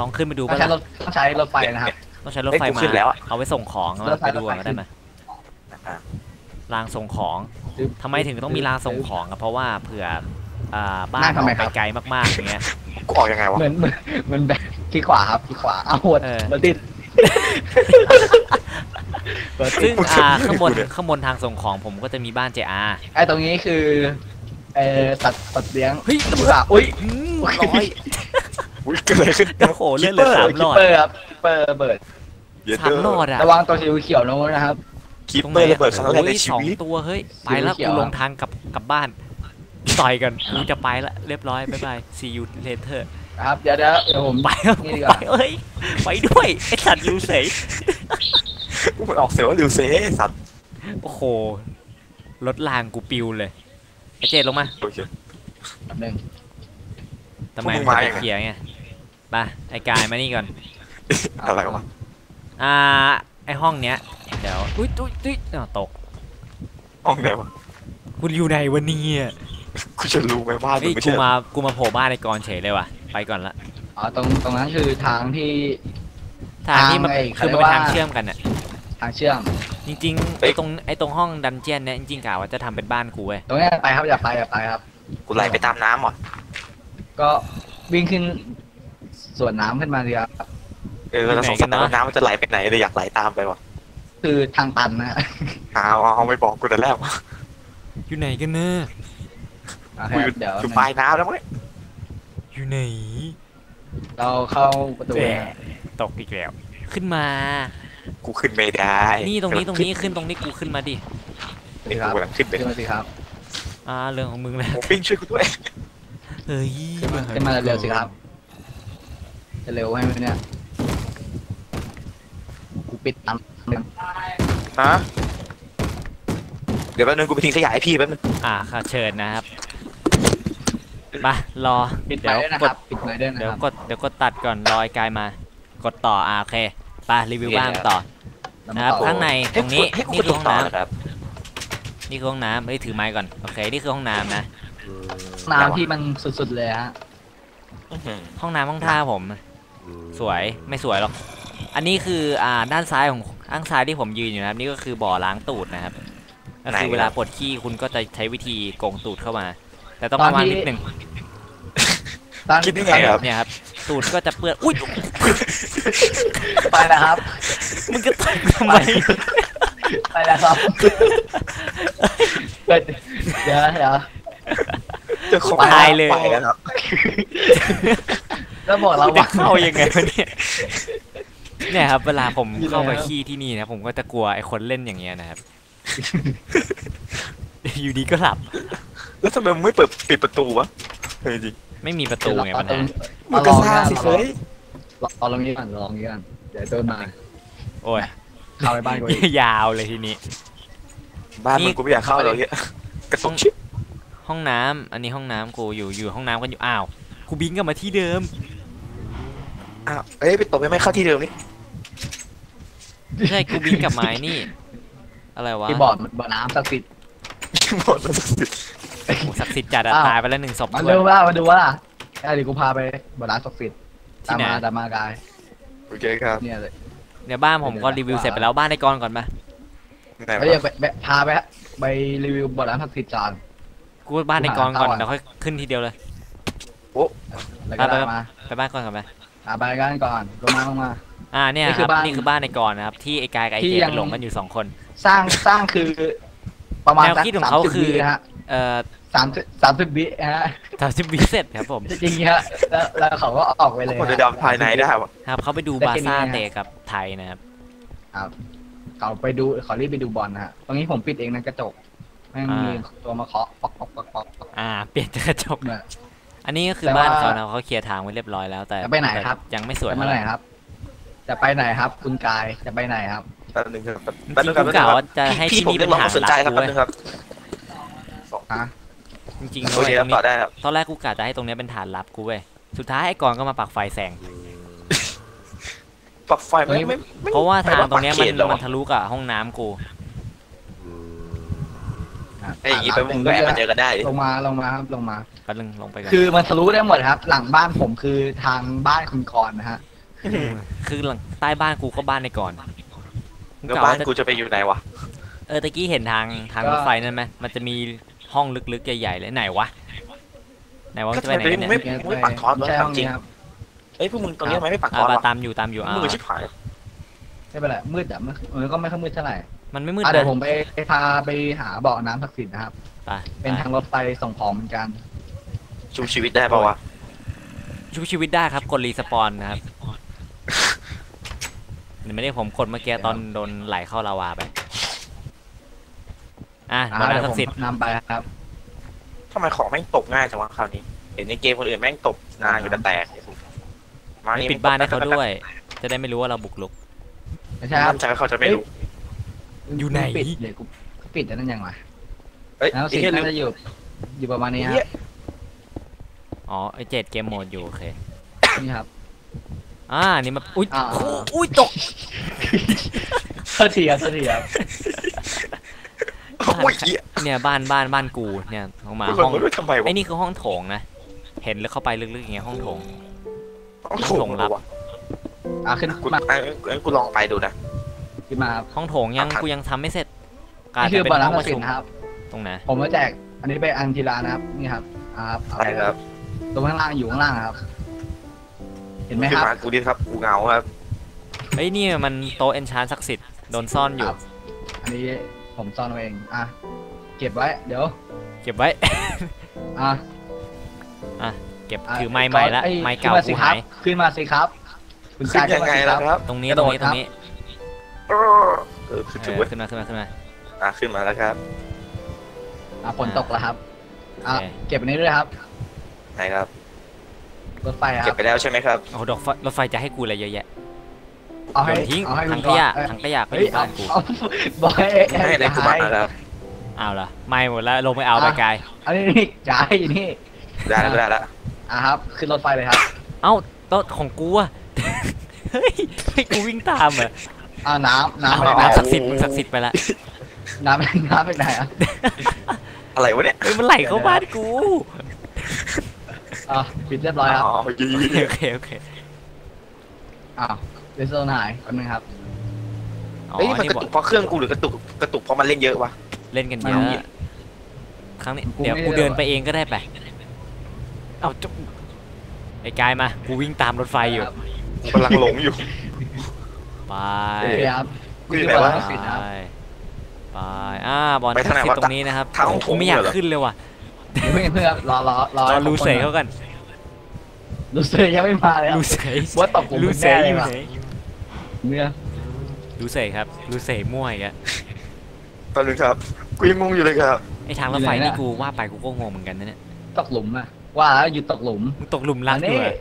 Speaker 1: ลองขึ้นไปดู
Speaker 2: ต้อ
Speaker 1: ก็
Speaker 2: งใช้
Speaker 1: ได้
Speaker 2: รถต้องใช้รถไฟนะครับ
Speaker 1: ต้องใช้รถ
Speaker 3: เอ้ย
Speaker 1: ไฟ
Speaker 3: กู
Speaker 1: มา
Speaker 3: ขึ้นแล้วอะ
Speaker 1: เอาไว้ส่งของแล้ว
Speaker 2: รถไฟ
Speaker 1: ไปดู
Speaker 2: รถไฟ
Speaker 1: กันได้ไหม
Speaker 3: อะ
Speaker 1: รางส่งของ
Speaker 2: ซื้อ
Speaker 1: ทำไมถึงต้องมีรางส่งของอะเพราะว่าเผื่ออ่าบ้า
Speaker 2: นั่
Speaker 1: น
Speaker 2: ง
Speaker 1: อ
Speaker 2: ทำ
Speaker 1: อ
Speaker 2: ไม
Speaker 1: ก
Speaker 2: ค
Speaker 1: ไป
Speaker 2: รับ
Speaker 1: ไกลมากๆอย่างเงี้ย
Speaker 3: กูออกยังไงวะ
Speaker 2: เหมือนเหมือนเหมือนแบบที่ขวาครับที่ขวาเอาหมด
Speaker 1: เออ
Speaker 2: รถติดรถติ
Speaker 1: ซึ่
Speaker 2: ด
Speaker 1: งอ่าข้างบนข้างบนทางส่งของผมก็จะมีบ้าน JR
Speaker 2: ไอ้ตรงนี้คือเอ่อสัตว์สัตว์เลี้ยง
Speaker 1: เฮ้ย
Speaker 2: หรือเปล่าอุ้ย
Speaker 1: อืม
Speaker 2: ร้
Speaker 1: ร้
Speaker 2: อ
Speaker 1: อยย
Speaker 3: อุ้ยเกิดอะไรขึ้น
Speaker 1: โอ้โหเลือดเหลือสามหลอด
Speaker 2: คิปเปอร์ครับคิปเปอร์ระเบิด
Speaker 1: สามหลอดอะ
Speaker 2: ระวังตัวสีเขียวๆนะนะครับ
Speaker 3: คิปเปอร์ระเบิดครั้งแรกใน
Speaker 1: โอ้ย
Speaker 3: ชี
Speaker 1: สอง
Speaker 3: วิต
Speaker 1: ตัวเฮ้ยไปแล้ว
Speaker 2: สีเขีย
Speaker 1: กู
Speaker 2: ว
Speaker 1: ลงทางกลับกลับบ้านต่อยกันกูจะไปละเรียบร้อยบ๊ายบาย see you later
Speaker 2: นะครับเดี๋ยวเดี๋ยวเดี๋ยวผม
Speaker 1: ไปแล้ว
Speaker 2: นี่ดีก
Speaker 1: ไป
Speaker 2: ว่า
Speaker 1: เอ้ยไปด้วยไอสัตว์ยูเสย
Speaker 3: กูมันออกเสียงว่าลิวเซ่สัตว์
Speaker 1: โอ้โห รถรางกูปิวเลย ไอเจดลงมา
Speaker 3: โอเค
Speaker 2: แป๊บนึง
Speaker 1: ทำไม
Speaker 3: พวกมึง
Speaker 1: มัน
Speaker 3: มา
Speaker 1: จะ
Speaker 3: ยังไง
Speaker 1: เคลียร์ไงไปไอ้กายมานี่ก่อน
Speaker 3: อะไรวะ
Speaker 1: อ่า ไอ้ห้องเนี้ย เดี๋ยว อุ้ยอุ้ยอุ้ยอ้าวตก
Speaker 3: ห้องไหนวะ
Speaker 1: คุณอยู่ไหนวะเนี่ย
Speaker 3: กูจะรู้ไหมว่ามึ
Speaker 1: เฮ้
Speaker 3: ง
Speaker 1: ย
Speaker 3: ไม่
Speaker 1: กู
Speaker 3: ใช่
Speaker 1: มา กูมาโผล่บ้านไอ้กรเฉยเลยว่ะ ไปก่อนละ
Speaker 2: อ๋อตรงตรงนั้นคือทางที่
Speaker 1: ทางที่มัน
Speaker 2: ทางไอ้
Speaker 1: คือมัน
Speaker 2: เขาเรียกว่า
Speaker 1: เป็นทางเชื่อมกันอะ
Speaker 2: ทางเชื่อม
Speaker 1: จริงๆไอ้ตรงไอ้ตรงห้องดันเจียนเนี่ยจริงๆกะว่าจะทำเป็นบ้านกูเว้ย
Speaker 2: ตรงนี้ไปครับอย่าไปอย่าไปครับ
Speaker 3: กูไหลไปตามน้ำเหรอ
Speaker 2: ก็วิ่งขึ้นสวนน้ำขึ้นมาเลยครับ
Speaker 3: เออแล้วสงสัยว่าน้ำมันจะไหลไปไหนเลยอยากไหลตามไปวะ
Speaker 2: คือทางตันนะ
Speaker 3: เอาเอาเอาไม่บอกกูแต่แรกวะ
Speaker 1: อยู่ไหนกันเนอะ
Speaker 2: โอเค
Speaker 3: กูอยู่
Speaker 2: เดี๋ยว
Speaker 3: อยู่ปลายน้ำแล้วมั้ง
Speaker 1: อยู่ไหน
Speaker 2: เราเข้าประตู
Speaker 1: แหมตกอีกแล้ว ขึ้นมา
Speaker 3: กูขึ้นไม่ได้
Speaker 1: นี่ตรงนี้ตรงนี้ขึ้นตรงนี้กูขึ้นมาดิ
Speaker 3: นี่กูกำลังขึ้นไป
Speaker 2: ขึ้นมาสิครับ
Speaker 1: อ่าเรื่องของมึงแหละ
Speaker 3: โอ้ปิ้งช่วยกูด้วย
Speaker 1: เฮ้ย
Speaker 2: ขึ้นมาขึ้นมาเร็วๆสิครับจะเร็วให้ไหมเนี่ยกูปิดตัน
Speaker 3: ฮะเดี๋ยวแป๊บนึงกูไปทิ้งขยะให้พี่แป๊บนึง
Speaker 1: อ่าค่ะเชิญนะครับมารอ
Speaker 2: ปิดไฟ
Speaker 1: เดี๋ยว
Speaker 2: ด้วยนะ
Speaker 1: ก
Speaker 2: ค
Speaker 1: ด
Speaker 2: รับปิดไฟด้วยนะ
Speaker 1: เดี๋ยว
Speaker 2: ครับ
Speaker 1: กดเดี๋ยวกดตัดก่อนรอไอ้กายมา กดต่ออ่าโอเค ไปรีวิวบ้างต่อ
Speaker 2: แล้ว
Speaker 1: นะครับ
Speaker 2: มาต่อ
Speaker 1: ข้างในตรงนี้
Speaker 3: ให้กู
Speaker 1: นี่
Speaker 3: ไป
Speaker 1: คือ
Speaker 3: ต
Speaker 1: ห้
Speaker 3: ก
Speaker 1: อง
Speaker 3: ต่อ
Speaker 1: น้
Speaker 3: นะครับำ
Speaker 1: นี่คือห้องน้ำเฮ้ยถือไม้ก่อนโอเคนี่คือห้องน้ำนะ
Speaker 2: น้ำที่มันสุดๆเลยฮะ
Speaker 3: อื้อหือ
Speaker 1: ห้องน้ำห้องท่าผม สวยไม่สวยหรอกอันนี้คืออ่าด้านซ้ายของด้านซ้ายที่ผมยืนอยู่นะครับ นี่ก็คือบ่อล้างตูดนะครับก็คือเวลาปวดขี้คุณก็จะใช้วิธีโกงตูดเข้ามา แต่ต้องระวังนิดหนึ่ง
Speaker 2: ตอน
Speaker 3: คิดได้ไงครับ
Speaker 1: เนี่ยครับตูดก็จะเปื้อนอุ้ย
Speaker 2: ไปนะครับ
Speaker 1: มึงก็ตกทำไม
Speaker 2: ไปแล้วครับเดี๋ยวเดี๋ยวเดี๋ยว
Speaker 3: เจ้าของ
Speaker 1: ตายเลย
Speaker 3: ไปแล้วครับ
Speaker 2: แล้วบอกเรา
Speaker 1: จะ
Speaker 2: ว่า
Speaker 1: เข้ายังไงวะเนี่ยเนี่ยครับ เวลาผม
Speaker 2: อยู่ไหน
Speaker 1: เข้าไป
Speaker 2: ครับ
Speaker 1: ขี้ที่นี่นะผมก็จะกลัวไอ้คนเล่นอย่างเงี้ยนะครับ อยู่ดีก็หลับ
Speaker 3: แล้วทำไมมึงไม่เปิดปิดประตูวะเฮ้ยจริง
Speaker 1: ไม่มีประตูไง
Speaker 2: เอา
Speaker 1: ปัญ
Speaker 2: ตรง
Speaker 1: หา
Speaker 3: มึงก็ซ่าสิ
Speaker 2: เอา
Speaker 3: เฮ้ย
Speaker 2: ลองเอาลองนี้ก่อนลองนี้ก่อนเดี๋ยวโดนมา
Speaker 1: โอ้ย
Speaker 2: เข้าไปบ้านกูอีก
Speaker 1: ยาวเลยทีนี้
Speaker 3: บ้านมึงกูไม่อยากเข้าเลยเนี่ยกระสุนชิบ
Speaker 1: ห้องน้ำอันนี้ห้องน้ำกูอยู่อยู่ห้องน้ำกันอยู่อ้าวกูบิงกลับมาที่เดิม
Speaker 3: อ้าวเอ้ยไปตบไปไม่เข้าที่เดิมนี่
Speaker 1: ไม่ใช่กูบิงกลับมาไอ้นี่ อะไรวะ
Speaker 2: ที่บ่อบ่อน้ำศักดิ์สิทธิ์
Speaker 3: หมดแล้วสิ
Speaker 1: โอ้ศักดิ์สิทธิ์จัดอะ
Speaker 2: อ้าว
Speaker 1: ตายไปแล้วหนึ่งศพ
Speaker 2: มา
Speaker 1: ด้ว
Speaker 2: ดู
Speaker 1: ย
Speaker 2: ว่ามาดูว่าไอ้เดี๋ยวกูพาไปบ่อน้ำศักดิ์สิทธิ์
Speaker 1: ที่
Speaker 2: ตาม
Speaker 1: ไหน
Speaker 2: มาตามมากาย
Speaker 3: โอเคครับ
Speaker 2: เนี่ยเลย
Speaker 1: เนี่ยบ้านผมก็รีวิวเสร็จไปแล้วบ้านในกรก่อนมา
Speaker 3: ไหน
Speaker 2: ไม่เรียก
Speaker 3: วะ
Speaker 2: ไปไปพาไปฮะไปรีวิวบ่อน้ำศักดิ์สิทธิ์จาน
Speaker 1: กูบ้านในกรก่อน
Speaker 2: เข้าอะ
Speaker 1: เดี๋ยวค่อยขึ้นทีเดียวเลย
Speaker 2: แล้วก็
Speaker 1: ไป
Speaker 2: ได้
Speaker 1: ไป
Speaker 2: มา
Speaker 1: ไปบ้านก่อนก่อนไป
Speaker 2: อ่าไปกันก่อนลงมาลงมา
Speaker 1: อ่าเนี่ย
Speaker 2: นี่
Speaker 1: ค
Speaker 2: คื
Speaker 1: รับ
Speaker 2: อบ้าน
Speaker 1: นี่คือบ้านในกรนะครับที่ไอ้กายกับไอ้
Speaker 2: ที่
Speaker 1: เจ
Speaker 2: ยัง
Speaker 1: ไปหลงกันอยู่สองคน
Speaker 2: สร้างสร้างคือ ประมาณ
Speaker 1: แนวคิดของเขา
Speaker 2: 30
Speaker 1: คือ
Speaker 2: วิฮะ
Speaker 1: เอ่อ
Speaker 2: สามสิบสามสิบวิฮะ
Speaker 1: สามสิบวิเสร็จครับผม
Speaker 2: จริงๆฮะแล้วแล้วเขาก็ออกไปเลย
Speaker 3: คนจะดำภายในได้วะ
Speaker 1: ครับเขาไปดู
Speaker 2: ได้
Speaker 1: บา
Speaker 2: แค่นี้
Speaker 1: ซ่า
Speaker 2: นะ
Speaker 1: เตะกับไทยนะครับ
Speaker 2: ครับเขาไปดูเขารีบไปดูบอลนะฮะตรงนี้ผมปิดเองนะกระจกไม่งมีตัวมาเคาะป๊อกป๊อกป๊อกป๊อกป๊อก
Speaker 1: อ่า เปลี่ยนจากกระจก
Speaker 2: เนี่ย
Speaker 1: อันนี้ก็คือ
Speaker 2: แต่
Speaker 1: บ้าน
Speaker 2: ว่า
Speaker 1: เขานะเขาเคลียร์ทางไว้เรียบร้อยแล้ว แต่
Speaker 2: จะไปไหนครับ
Speaker 1: แต่ยังไม่สวย
Speaker 2: จะ
Speaker 1: เท่า
Speaker 2: ไป
Speaker 1: ไห
Speaker 2: ไหน
Speaker 1: ร่
Speaker 2: ครับ จะไปไหนครับ คุณกายจะไปไหนครับ
Speaker 3: แป๊บนึงครับ
Speaker 1: จ
Speaker 3: แป๊บนึ
Speaker 1: ริ
Speaker 3: ง
Speaker 1: ง
Speaker 3: ค
Speaker 1: ๆ
Speaker 3: รับ
Speaker 1: กูกะว่าจะให้
Speaker 3: พี่
Speaker 1: ที่
Speaker 3: ผม
Speaker 1: นี่
Speaker 3: เรี
Speaker 1: เป็
Speaker 3: ยก
Speaker 1: น
Speaker 3: ร้อง
Speaker 1: ฐาน
Speaker 3: สนใจ
Speaker 1: ลับ
Speaker 3: ครับ
Speaker 1: กู
Speaker 3: แป๊บ
Speaker 1: เว้ย
Speaker 3: นึงครับ
Speaker 2: ฮะ
Speaker 1: จริงๆ
Speaker 3: โอ
Speaker 1: ด้วย
Speaker 3: เค
Speaker 1: ต
Speaker 3: ค
Speaker 1: ร
Speaker 3: รับ
Speaker 1: ง
Speaker 3: ต่อ
Speaker 1: นี้
Speaker 3: ได้ครับ
Speaker 1: ตอนแรกกูกะจะให้ตรงเนี้ยเป็นฐานลับกูเว้ยสุดท้ายไอ้กรก็มาปักไฟแสง
Speaker 3: ปลักไฟไม่ไม่ไม่
Speaker 1: เพราะว่าทางตรงเนี้ย
Speaker 3: ไม่
Speaker 1: มัน
Speaker 3: ว่าปักเขตหรอ
Speaker 1: มันทะลุกับห้องน้ำกู
Speaker 3: ไอ้อย่างงี้ไปมึงแวะมาเจอกันได้ดิ
Speaker 2: ลงมาลงมาครับลงมา
Speaker 1: ก็ลึงลงไปกัน
Speaker 2: คือมันทะลุได้หมดครับ หลังบ้านผมคือทางบ้านคุณกรณ์นะฮะ
Speaker 1: คือหลังใต้บ้านกูก็บ้านในก่อน
Speaker 3: แล้วบ้านกูจะไปอยู่ไหนวะ
Speaker 1: เออตะกี้เห็นทางทางรถไฟนั่นไหมมันจะมี ห้องลึกๆใหญ่ๆเลยไหนวะไหนวะ
Speaker 3: ก็
Speaker 1: จะ
Speaker 3: ทำ
Speaker 1: ไป
Speaker 3: ไม
Speaker 1: ไหนกันเนี่ย
Speaker 3: ไม่ไม่ปักคอร์สวะ
Speaker 2: ใช่ห้อง
Speaker 3: จริ
Speaker 2: นี้
Speaker 3: ง
Speaker 2: ครับ
Speaker 3: เอ้ยพวกมึงตรงนี้ทำไมไม่ปักค
Speaker 1: อ่า
Speaker 3: อร์ส
Speaker 1: ไป
Speaker 3: วะ
Speaker 1: ตามอยู่ตามอยู่อ่า
Speaker 3: มือชิบหาย
Speaker 2: ไม่เป็นไรมืดแต่ไม่เออก็ไม่ค่อยมืดเท่าไหร่
Speaker 1: มันไม่มืด
Speaker 2: อะ
Speaker 1: เล
Speaker 2: เดี๋ย
Speaker 1: ยว
Speaker 2: ผมไปไปพาไปหาบ่อน้ำศักดิ์สิทธิ์นะครับ
Speaker 1: ไป
Speaker 2: เป็นทางรถไฟส่งของเหมือนกัน
Speaker 3: ชูชีวิตได้ปะวะ
Speaker 1: ชุบชีวิตได้ครับกดรีสปอนนะครับเดี๋ยวไม่ได้ผมกดเมื่อกี้ตอนโดนไหลเข้าลาวาไป อะ
Speaker 2: อ่า
Speaker 1: บอล
Speaker 2: เดี๋ยว
Speaker 1: ศัก
Speaker 2: ผม
Speaker 1: ดิ์สิทธิ์
Speaker 2: นำไปครับ
Speaker 3: ทำไมของแม่งตกง่ายจังวะคราวนี้ เห็นในเกมคนอื่นแม่งตกนานอยู่แต่แตกมา
Speaker 1: ไม่
Speaker 3: นี่
Speaker 1: ปิดบ้านให้เขาด้วย จะได้ไม่รู้ว่าเราบุกรุก
Speaker 2: ไม่ใช่ครับ
Speaker 3: มั่นใจว่าเขาจะไม่รู้
Speaker 1: อยู่ไหน
Speaker 2: ปิดเดี๋ยวกูปิดแล้วนั่นยังไง
Speaker 3: เอ้ย
Speaker 2: แล้ว
Speaker 3: ไอ้
Speaker 2: สิ
Speaker 3: เหี้ยลื
Speaker 2: น่ามจะอยู่ อยู่ประมาณนี้ค
Speaker 3: เหี้
Speaker 2: รั
Speaker 3: ย
Speaker 2: บ
Speaker 1: อ๋อไอเจ็ดเกมโหมดอยู่โอเค
Speaker 2: นี่ครับ
Speaker 1: อ่านี่มาอุ้ย
Speaker 2: อ่า
Speaker 1: โอ้อุ้ยตก
Speaker 2: โทษทีครับโทษทีครับ
Speaker 3: โอ้ยเหี้ย
Speaker 1: เนี่ยบ้านบ้านบ้านกูเนี่ยลงมา
Speaker 3: กูล
Speaker 1: ห้
Speaker 3: ง
Speaker 1: อง
Speaker 3: มาด้วยทำไมวะ
Speaker 1: ไอ้นี่คือห้องโถงนะ เห็นแล้วเข้าไปลึกๆอย่างเงี้ยห้องโถง
Speaker 3: ต้อง
Speaker 1: ส่
Speaker 3: ส่
Speaker 1: ง
Speaker 3: ง
Speaker 1: รั
Speaker 3: รับบ
Speaker 2: อะขึ้น
Speaker 3: กู
Speaker 2: มา
Speaker 3: อะงั้นกูลองไปดูนะ
Speaker 2: ขึ้นมาครับ
Speaker 1: ห้องโถงยัง
Speaker 3: ครับ
Speaker 1: กูยังทำไม่เสร็จกลาย
Speaker 2: นี่
Speaker 1: เป็
Speaker 2: คือนบอล
Speaker 1: ห้
Speaker 2: น้ำ
Speaker 1: อง
Speaker 2: ก
Speaker 1: ประ
Speaker 2: สิ
Speaker 1: ชุ
Speaker 2: น
Speaker 1: ม
Speaker 2: นะครับ
Speaker 1: ตรงไหน
Speaker 2: ผมมาแจก อันนี้เป็นอันทีลานะครับนี่ครับอ่าครับเอา
Speaker 3: อะไรครับ
Speaker 2: ตรงข้างล่างอยู่ข้างล่างครับ เห็นไหม
Speaker 3: ขึ้
Speaker 2: คนรับ
Speaker 3: มากูดิครับกูเหงาครับ
Speaker 1: เฮ้ยนี่มันโต๊ะเอนชานศักดิ์สิทธิ์โดนซ่อนอยู่
Speaker 2: ครับอันนี้ ผมซ่อนเอาเอง อะ เก็บไว้ เดี๋ยว
Speaker 1: เก็บไว้
Speaker 2: อะ
Speaker 1: เก็บะถือไม้ใหม่ละ
Speaker 2: อ้
Speaker 1: ไม้เก่า
Speaker 2: ขึ้นมสิ
Speaker 1: กู
Speaker 2: ครั
Speaker 1: หา
Speaker 2: บ
Speaker 1: ย
Speaker 2: ขึ้นมาสิครับ คุณ
Speaker 3: ขึ้น
Speaker 2: ชาย
Speaker 3: ยังไง
Speaker 2: ขึ้นมาสิ
Speaker 3: ล่ะครับ
Speaker 1: ตรงนี้
Speaker 2: กระ
Speaker 1: ต
Speaker 2: โด
Speaker 1: รง
Speaker 2: ด
Speaker 1: นี้
Speaker 2: ค
Speaker 1: ต
Speaker 2: รั
Speaker 1: ร
Speaker 2: บ
Speaker 1: งนี้
Speaker 3: เออเออขึ้น
Speaker 1: เอ
Speaker 3: ถึง
Speaker 1: อ
Speaker 3: เว้ย
Speaker 1: ขึ้นมาขึ้นมาขึ้นมา
Speaker 3: อะขึ้นมาแล้วครับ
Speaker 2: อะฝนตกแล้วครับ อะ
Speaker 1: โอเค
Speaker 2: เก็บอันนี้ด้วยครับ
Speaker 3: ไหนครับ
Speaker 2: รถไฟค
Speaker 3: เก็
Speaker 2: รั
Speaker 3: บบไปแล้วใช่ไหมครับ
Speaker 1: โอ้โหดอกไฟรถไฟจะให้กูอะไรเยอะแยะ
Speaker 2: เอาให้
Speaker 1: โยนทิ้ง
Speaker 2: เอาให้
Speaker 1: ถัง
Speaker 2: คุณ
Speaker 1: ขยะ
Speaker 2: ก่อน
Speaker 1: ถังขยะก็
Speaker 2: เฮ้
Speaker 1: อยยู่
Speaker 2: เอา
Speaker 1: บ้านกู
Speaker 2: เอาบอย
Speaker 3: ไม่ให้ได้กูมาแล้ว
Speaker 1: อ้าวเหรอไม่หมดแล้วลงไปเอาไปไกล
Speaker 2: อันนี้นี่จ่ายอยู่นี่
Speaker 3: ได้แล้วได้แล้ว
Speaker 2: อะครับขึ้นรถไฟเลยครับ
Speaker 1: เอ้าโต๊ะของกูอะเฮ้ยให้กูวิ่งตามเหรอ
Speaker 2: อ่าน้ำน้ำ
Speaker 1: เอา
Speaker 2: ไปไหน
Speaker 1: น้ำศักดิ์สิทธิ์มึงศักดิ์สิทธิ์ไปละ
Speaker 2: น้ำไปน้ำไปไหนอะ
Speaker 3: อะไรวะเนี่ย
Speaker 1: เฮ้ยมันไหลเข้าบ้านกู
Speaker 2: อะปิดเรียบร้อยครับ
Speaker 3: อ๋อยี
Speaker 1: โอเคโอเคโอเค
Speaker 2: อ้าว เดซโซนหายคนนึงครับ
Speaker 1: อ๋อ
Speaker 3: เฮ้ยมัน
Speaker 1: นี่
Speaker 3: กระ
Speaker 1: บอก
Speaker 3: ตุกเพราะเครื่องกูหรือกระตุกกระตุกเพราะมันเล่นเยอะวะ
Speaker 1: เล่นกันเย
Speaker 2: ไม่
Speaker 1: อะ
Speaker 2: ต้องหยิบ
Speaker 1: ครั้งนี้
Speaker 2: กู
Speaker 1: เดี๋ยว
Speaker 2: ไม่
Speaker 1: กู
Speaker 2: ได้
Speaker 1: เดิน
Speaker 2: หรอ
Speaker 1: ไปเองก็ได้ไปเอาจุ๊บไอ้กายมา กูวิ่งตามรถไฟอยู่
Speaker 2: ครับ
Speaker 3: กูกำลังหลงอยู่
Speaker 1: ไป
Speaker 2: โอเคครับ
Speaker 3: กูอยู่ไหนวะ
Speaker 2: ขึ้บอลน้ำสินครับ
Speaker 1: ไปไป อ่า บอล
Speaker 3: ไปทางไหน
Speaker 1: ศักดิ์สิทธิ์
Speaker 3: วะ
Speaker 1: ตรงนี้นะครับ
Speaker 3: ทาง
Speaker 1: โอ้โห
Speaker 3: โถง
Speaker 1: กูไม่อยาก
Speaker 3: เหรอ
Speaker 1: ขึ้นเลยว่ะ
Speaker 2: เดี๋ยวเพื่อนเพื่อนครับรอรอรอ
Speaker 1: รอ
Speaker 2: ให้
Speaker 1: ลู
Speaker 2: ข
Speaker 1: เซ่
Speaker 2: คน
Speaker 1: เขากัน
Speaker 2: ลูเซ่ยังไม่มาเลยครับ
Speaker 1: ลูเซ่
Speaker 2: ว่าตกผม
Speaker 1: ลู
Speaker 2: เป็น
Speaker 1: เซ่
Speaker 2: แน่
Speaker 1: อ
Speaker 2: เลย
Speaker 1: ยู่
Speaker 2: ว่ะ
Speaker 1: ไหน
Speaker 2: เนี่ย
Speaker 1: ลูเซ่ครับลูเซ่มั่วอีกอะ
Speaker 3: ตอนนึงครับกูยังงงอยู่เลยครับ
Speaker 1: ไอ้ทางรถไฟนี่กูว่าไปกูก็งงเหมือนกันนะเนี่ย
Speaker 2: ตกหลุมอะว่าแล้วอยู่ตกหลุม
Speaker 1: มึงตกหลุมรัก
Speaker 2: มา
Speaker 1: อยู่
Speaker 2: นี่
Speaker 1: อะ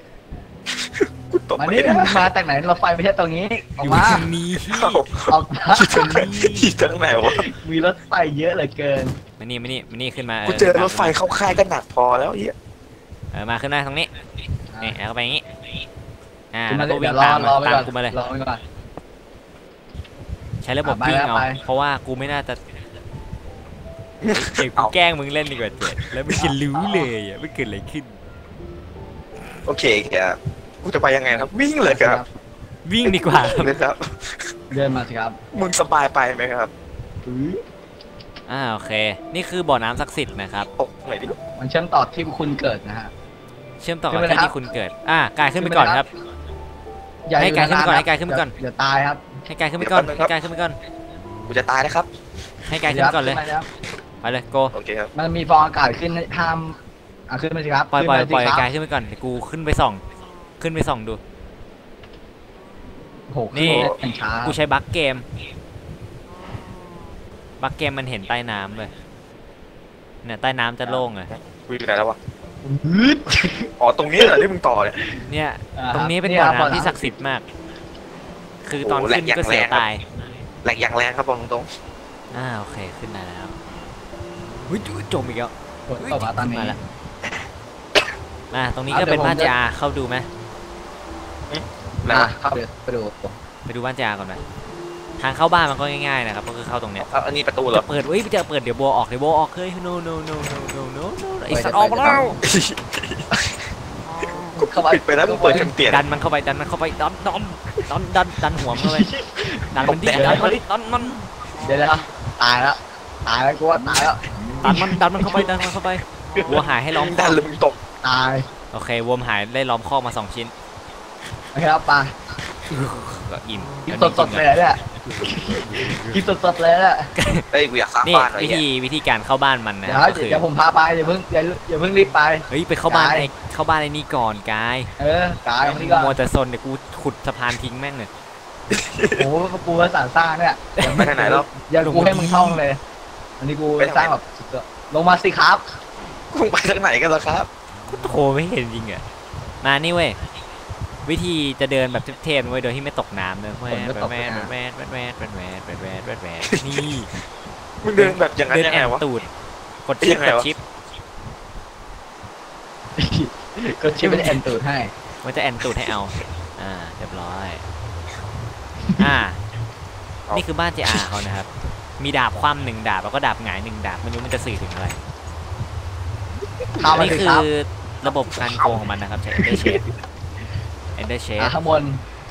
Speaker 3: กูตก
Speaker 2: มา
Speaker 3: ไม่
Speaker 2: นี่
Speaker 3: ได้
Speaker 2: มึงมาจากไหนรถไฟไม่ใช่ตรงนี้อ
Speaker 1: อ
Speaker 2: อก
Speaker 1: ยู่
Speaker 2: มา
Speaker 1: ตรงนี้
Speaker 3: เข้า
Speaker 2: ออกมา
Speaker 3: ที่ทางไหนที่ทางไหนวะ
Speaker 2: มีรถไฟเยอะเหลือเกิน
Speaker 1: มานี่มานี่มานี่ขึ้นมา
Speaker 3: กูเจอรถไฟเข้าค่ายก็หนักพอแล้วเฮีย
Speaker 1: เออมาขึ้นมาตรงนี้นี่แล้วก็ไปอย่างงี้อ่า
Speaker 2: คุณ
Speaker 1: แล้
Speaker 2: มาว
Speaker 1: ก็
Speaker 2: เดี๋
Speaker 1: วิ่
Speaker 2: ย
Speaker 1: ง
Speaker 2: วรอ
Speaker 1: ตาม
Speaker 2: รอ
Speaker 1: มา
Speaker 2: ไว้
Speaker 1: ตา
Speaker 2: ก่อน
Speaker 1: มกูมาเลย
Speaker 2: รอไว้ก่อน
Speaker 1: ใช้ระบบ
Speaker 2: อะไป
Speaker 1: วิ่ง
Speaker 2: แล้ว
Speaker 1: เอา
Speaker 2: ไป
Speaker 1: เพราะว่ากูไม่น่าจะเฮ้ยเดี๋ยวกูแกล้งมึงเล่นดีกว่าเจ็ดแล้วมึงจะรู้เลยอะไม่เกิดอะไรขึ้น
Speaker 3: โอเคครับกูจะไปยังไงครับ วิ่งเลยครับ
Speaker 1: วิ่งดีกว่าครับ
Speaker 3: เลยครับ
Speaker 2: เดินมาสิครับ
Speaker 3: มึงสบายไปไหมครับ
Speaker 1: อ่าโอเค นี่คือบ่อน้ำศักดิ์สิทธิ์นะครับ
Speaker 3: ตกหน่อยดิ
Speaker 2: มันเชื่อมต่อที่คุณเกิดนะฮะ
Speaker 1: เชื่อมต่อ
Speaker 2: ขึ้
Speaker 1: กับ
Speaker 2: นไปเลย
Speaker 1: ที่
Speaker 2: ครับ
Speaker 1: ที่คุณเกิด อ่ากายขึ้นไปก่อนครับ
Speaker 2: อย่า
Speaker 1: ให้
Speaker 2: อยู่
Speaker 1: กายขึ้นไปก่อน
Speaker 2: ๆ
Speaker 1: ให้กายขึ้นไปก่อน
Speaker 2: เดี๋ยวตายครับ
Speaker 1: ให้กายขึ้นไปก่อนให้กายขึ้นไปก่อน
Speaker 3: กูจะตายนะครับ
Speaker 1: ให้กายขึ้นไปก่อนเลย
Speaker 2: ดี๋วครับ
Speaker 1: ไปเลยโก
Speaker 3: โอเคครับ
Speaker 2: มันมีฟองอากาศขึ้นห้ามอะขึ้นมาสิครับ
Speaker 1: ปล่อยปล่อย
Speaker 2: ขึ้น
Speaker 1: ปล่อย
Speaker 2: มาสิ
Speaker 1: กาย
Speaker 2: ครับ
Speaker 1: ขึ้นไปก่อนเดี๋ยวกูขึ้นไปส่อง ขึ้นไปส่องดู
Speaker 2: โอ้โห
Speaker 1: นี่
Speaker 2: ขึ้นมาเป็นช้า
Speaker 1: กูใช้บัคเกม บัคเกมมันเห็นใต้น้ำเลยเนี่ยใต้น้ำจะโล่งเลย
Speaker 3: กูอยู่ไหนแล้ววะ
Speaker 2: ฮึด
Speaker 3: อ๋อ ตรงนี้เหรอที่มึงต่อเนี่ย
Speaker 1: เนี่ย
Speaker 2: อ่า
Speaker 1: ตรงนี้เป็น
Speaker 2: ค
Speaker 1: บ่อ
Speaker 2: ครับ
Speaker 1: น้ำที่ศักดิ์สิทธิ์มาก คือ
Speaker 3: โอ้
Speaker 1: ตอน
Speaker 3: โหแหล
Speaker 1: ขึ้
Speaker 3: ก
Speaker 1: น
Speaker 3: อย่าง
Speaker 1: ก็เสีย
Speaker 3: แรงครับ
Speaker 1: ตาย
Speaker 3: แหลกอย่างแรงครับบอกตรง
Speaker 1: อ่าโอเคขึ้นมาแล้วเฮ้ยจมอีกแล้ว
Speaker 2: ฝนตกมาตอนนี้
Speaker 1: มาแล้วมาตรงนี้
Speaker 2: เอา
Speaker 1: ก็เป็น
Speaker 2: เดี๋ยวผม
Speaker 1: บ้าน
Speaker 2: จะ
Speaker 1: จาเข้าดูไหม
Speaker 3: ๆนะ
Speaker 2: อะเข้าเดี๋ยวไปดู
Speaker 1: ไปดูบ้านจาก่อนไหมทางเข้าบ้านมันก็ง่ายๆนะครับก็คือเข้าตรงเนี้ย
Speaker 3: เอาอันนี้ประตูเหรอ
Speaker 1: จะเปิดเฮ้ยจะเปิดเดี๋ยวโบออกเดี๋ยวโบออกเฮ้ย no no no no no no no ไอ้สัตว์ออกมาแล้ว
Speaker 3: กูปิดไปแล้วมึงเปิดจนเปลี่ยน
Speaker 1: ดันมันเข้าไปดันมันเข้าไปดันดันดันดันดันหัวมันเข้าไปดันมันดิ
Speaker 3: ตบแตะ
Speaker 1: ดันมันดันมัน
Speaker 2: เดี๋ยวนะตายแล้วตายแล้วกูว่าตายแล้ว
Speaker 1: ดันมันดันมันเข้าไปดันมันเข้าไปวัวหายให้ล้อม
Speaker 3: มึง
Speaker 1: ค
Speaker 3: ดั
Speaker 1: อนก
Speaker 3: หรือมึงตก
Speaker 2: ตาย
Speaker 1: โอเควัวหายได้ล้อมคอกมาสองชิ้น
Speaker 2: โอเคครับไป
Speaker 1: ก็อิ่ม
Speaker 2: กินสดๆเลยเนี่ย กินสดๆเลยเนี่ย
Speaker 3: เอ้ยกูอยากสร้าง
Speaker 1: นี่
Speaker 3: บ้านอะไร
Speaker 1: วิ
Speaker 3: เงี้ย
Speaker 1: ธีวิธีการเข้าบ้านมันนะ
Speaker 2: เดี๋
Speaker 1: ค
Speaker 2: ยว
Speaker 1: รับก็คือ
Speaker 2: เดี๋ยวผมพาไปอย่าเพิ่งอย่าอย่าเพิ่งรีบไป
Speaker 1: เฮ้ยไปเข้าบ้าน
Speaker 2: กาย
Speaker 1: ไอ้เข้าบ้านไอ้นี่ก่อนกาย
Speaker 2: เออกายวันนี้ก็
Speaker 1: มัวแต่ซนเดี๋ยวกูขุดสะพานทิ้งแม่งเลย
Speaker 2: โอ้โหกูภาษาสร้างเนี่ย
Speaker 3: ไปทางไหนแล้ว
Speaker 2: อย่ากูให้มึงท่องเลย อันนี้กู
Speaker 3: ไปทางไหน
Speaker 2: สร้างแบบสุดยอดลงมาสิครับ
Speaker 3: มึงไปทางไหนกันล่ะครับ
Speaker 1: กูโทรไม่เห็นจริงอะมานี่เว้ย วิธีจะเดินแบบเทพๆเว้ยโดยที่ไม่ตกน้ำเลยแวดแวดแวดแวดแวดแวดแวดแวดแวดแวดแวดแวดนี่
Speaker 3: มึงเดินแบบอย่างนั้น
Speaker 1: เดิน
Speaker 3: ยัง
Speaker 1: แอ
Speaker 3: ไง
Speaker 1: น
Speaker 3: วะ
Speaker 1: ตูดกดชิป
Speaker 3: ยังไง
Speaker 1: กด
Speaker 3: วะ
Speaker 1: ชิป
Speaker 2: ก็ชิปเป็นแอนตูดให้
Speaker 1: มันจะแอนตูดให้เอา อ่าเรียบร้อย อ่า นี่คือบ้านเจอาเขานะครับ มีดาบคว่ำหนึ่งดาบแล้วก็ดาบหงายหนึ่งดาบไม่รู้มันจะสื่อถึงอะไร
Speaker 2: เข้ามา
Speaker 1: นี่
Speaker 2: สิ
Speaker 1: คื
Speaker 2: ค
Speaker 1: อ
Speaker 2: รับ
Speaker 1: ระบบการโกงของมันนะครับใช้ Ender Shade Ender
Speaker 2: อะ
Speaker 1: Shade
Speaker 2: ข้างบน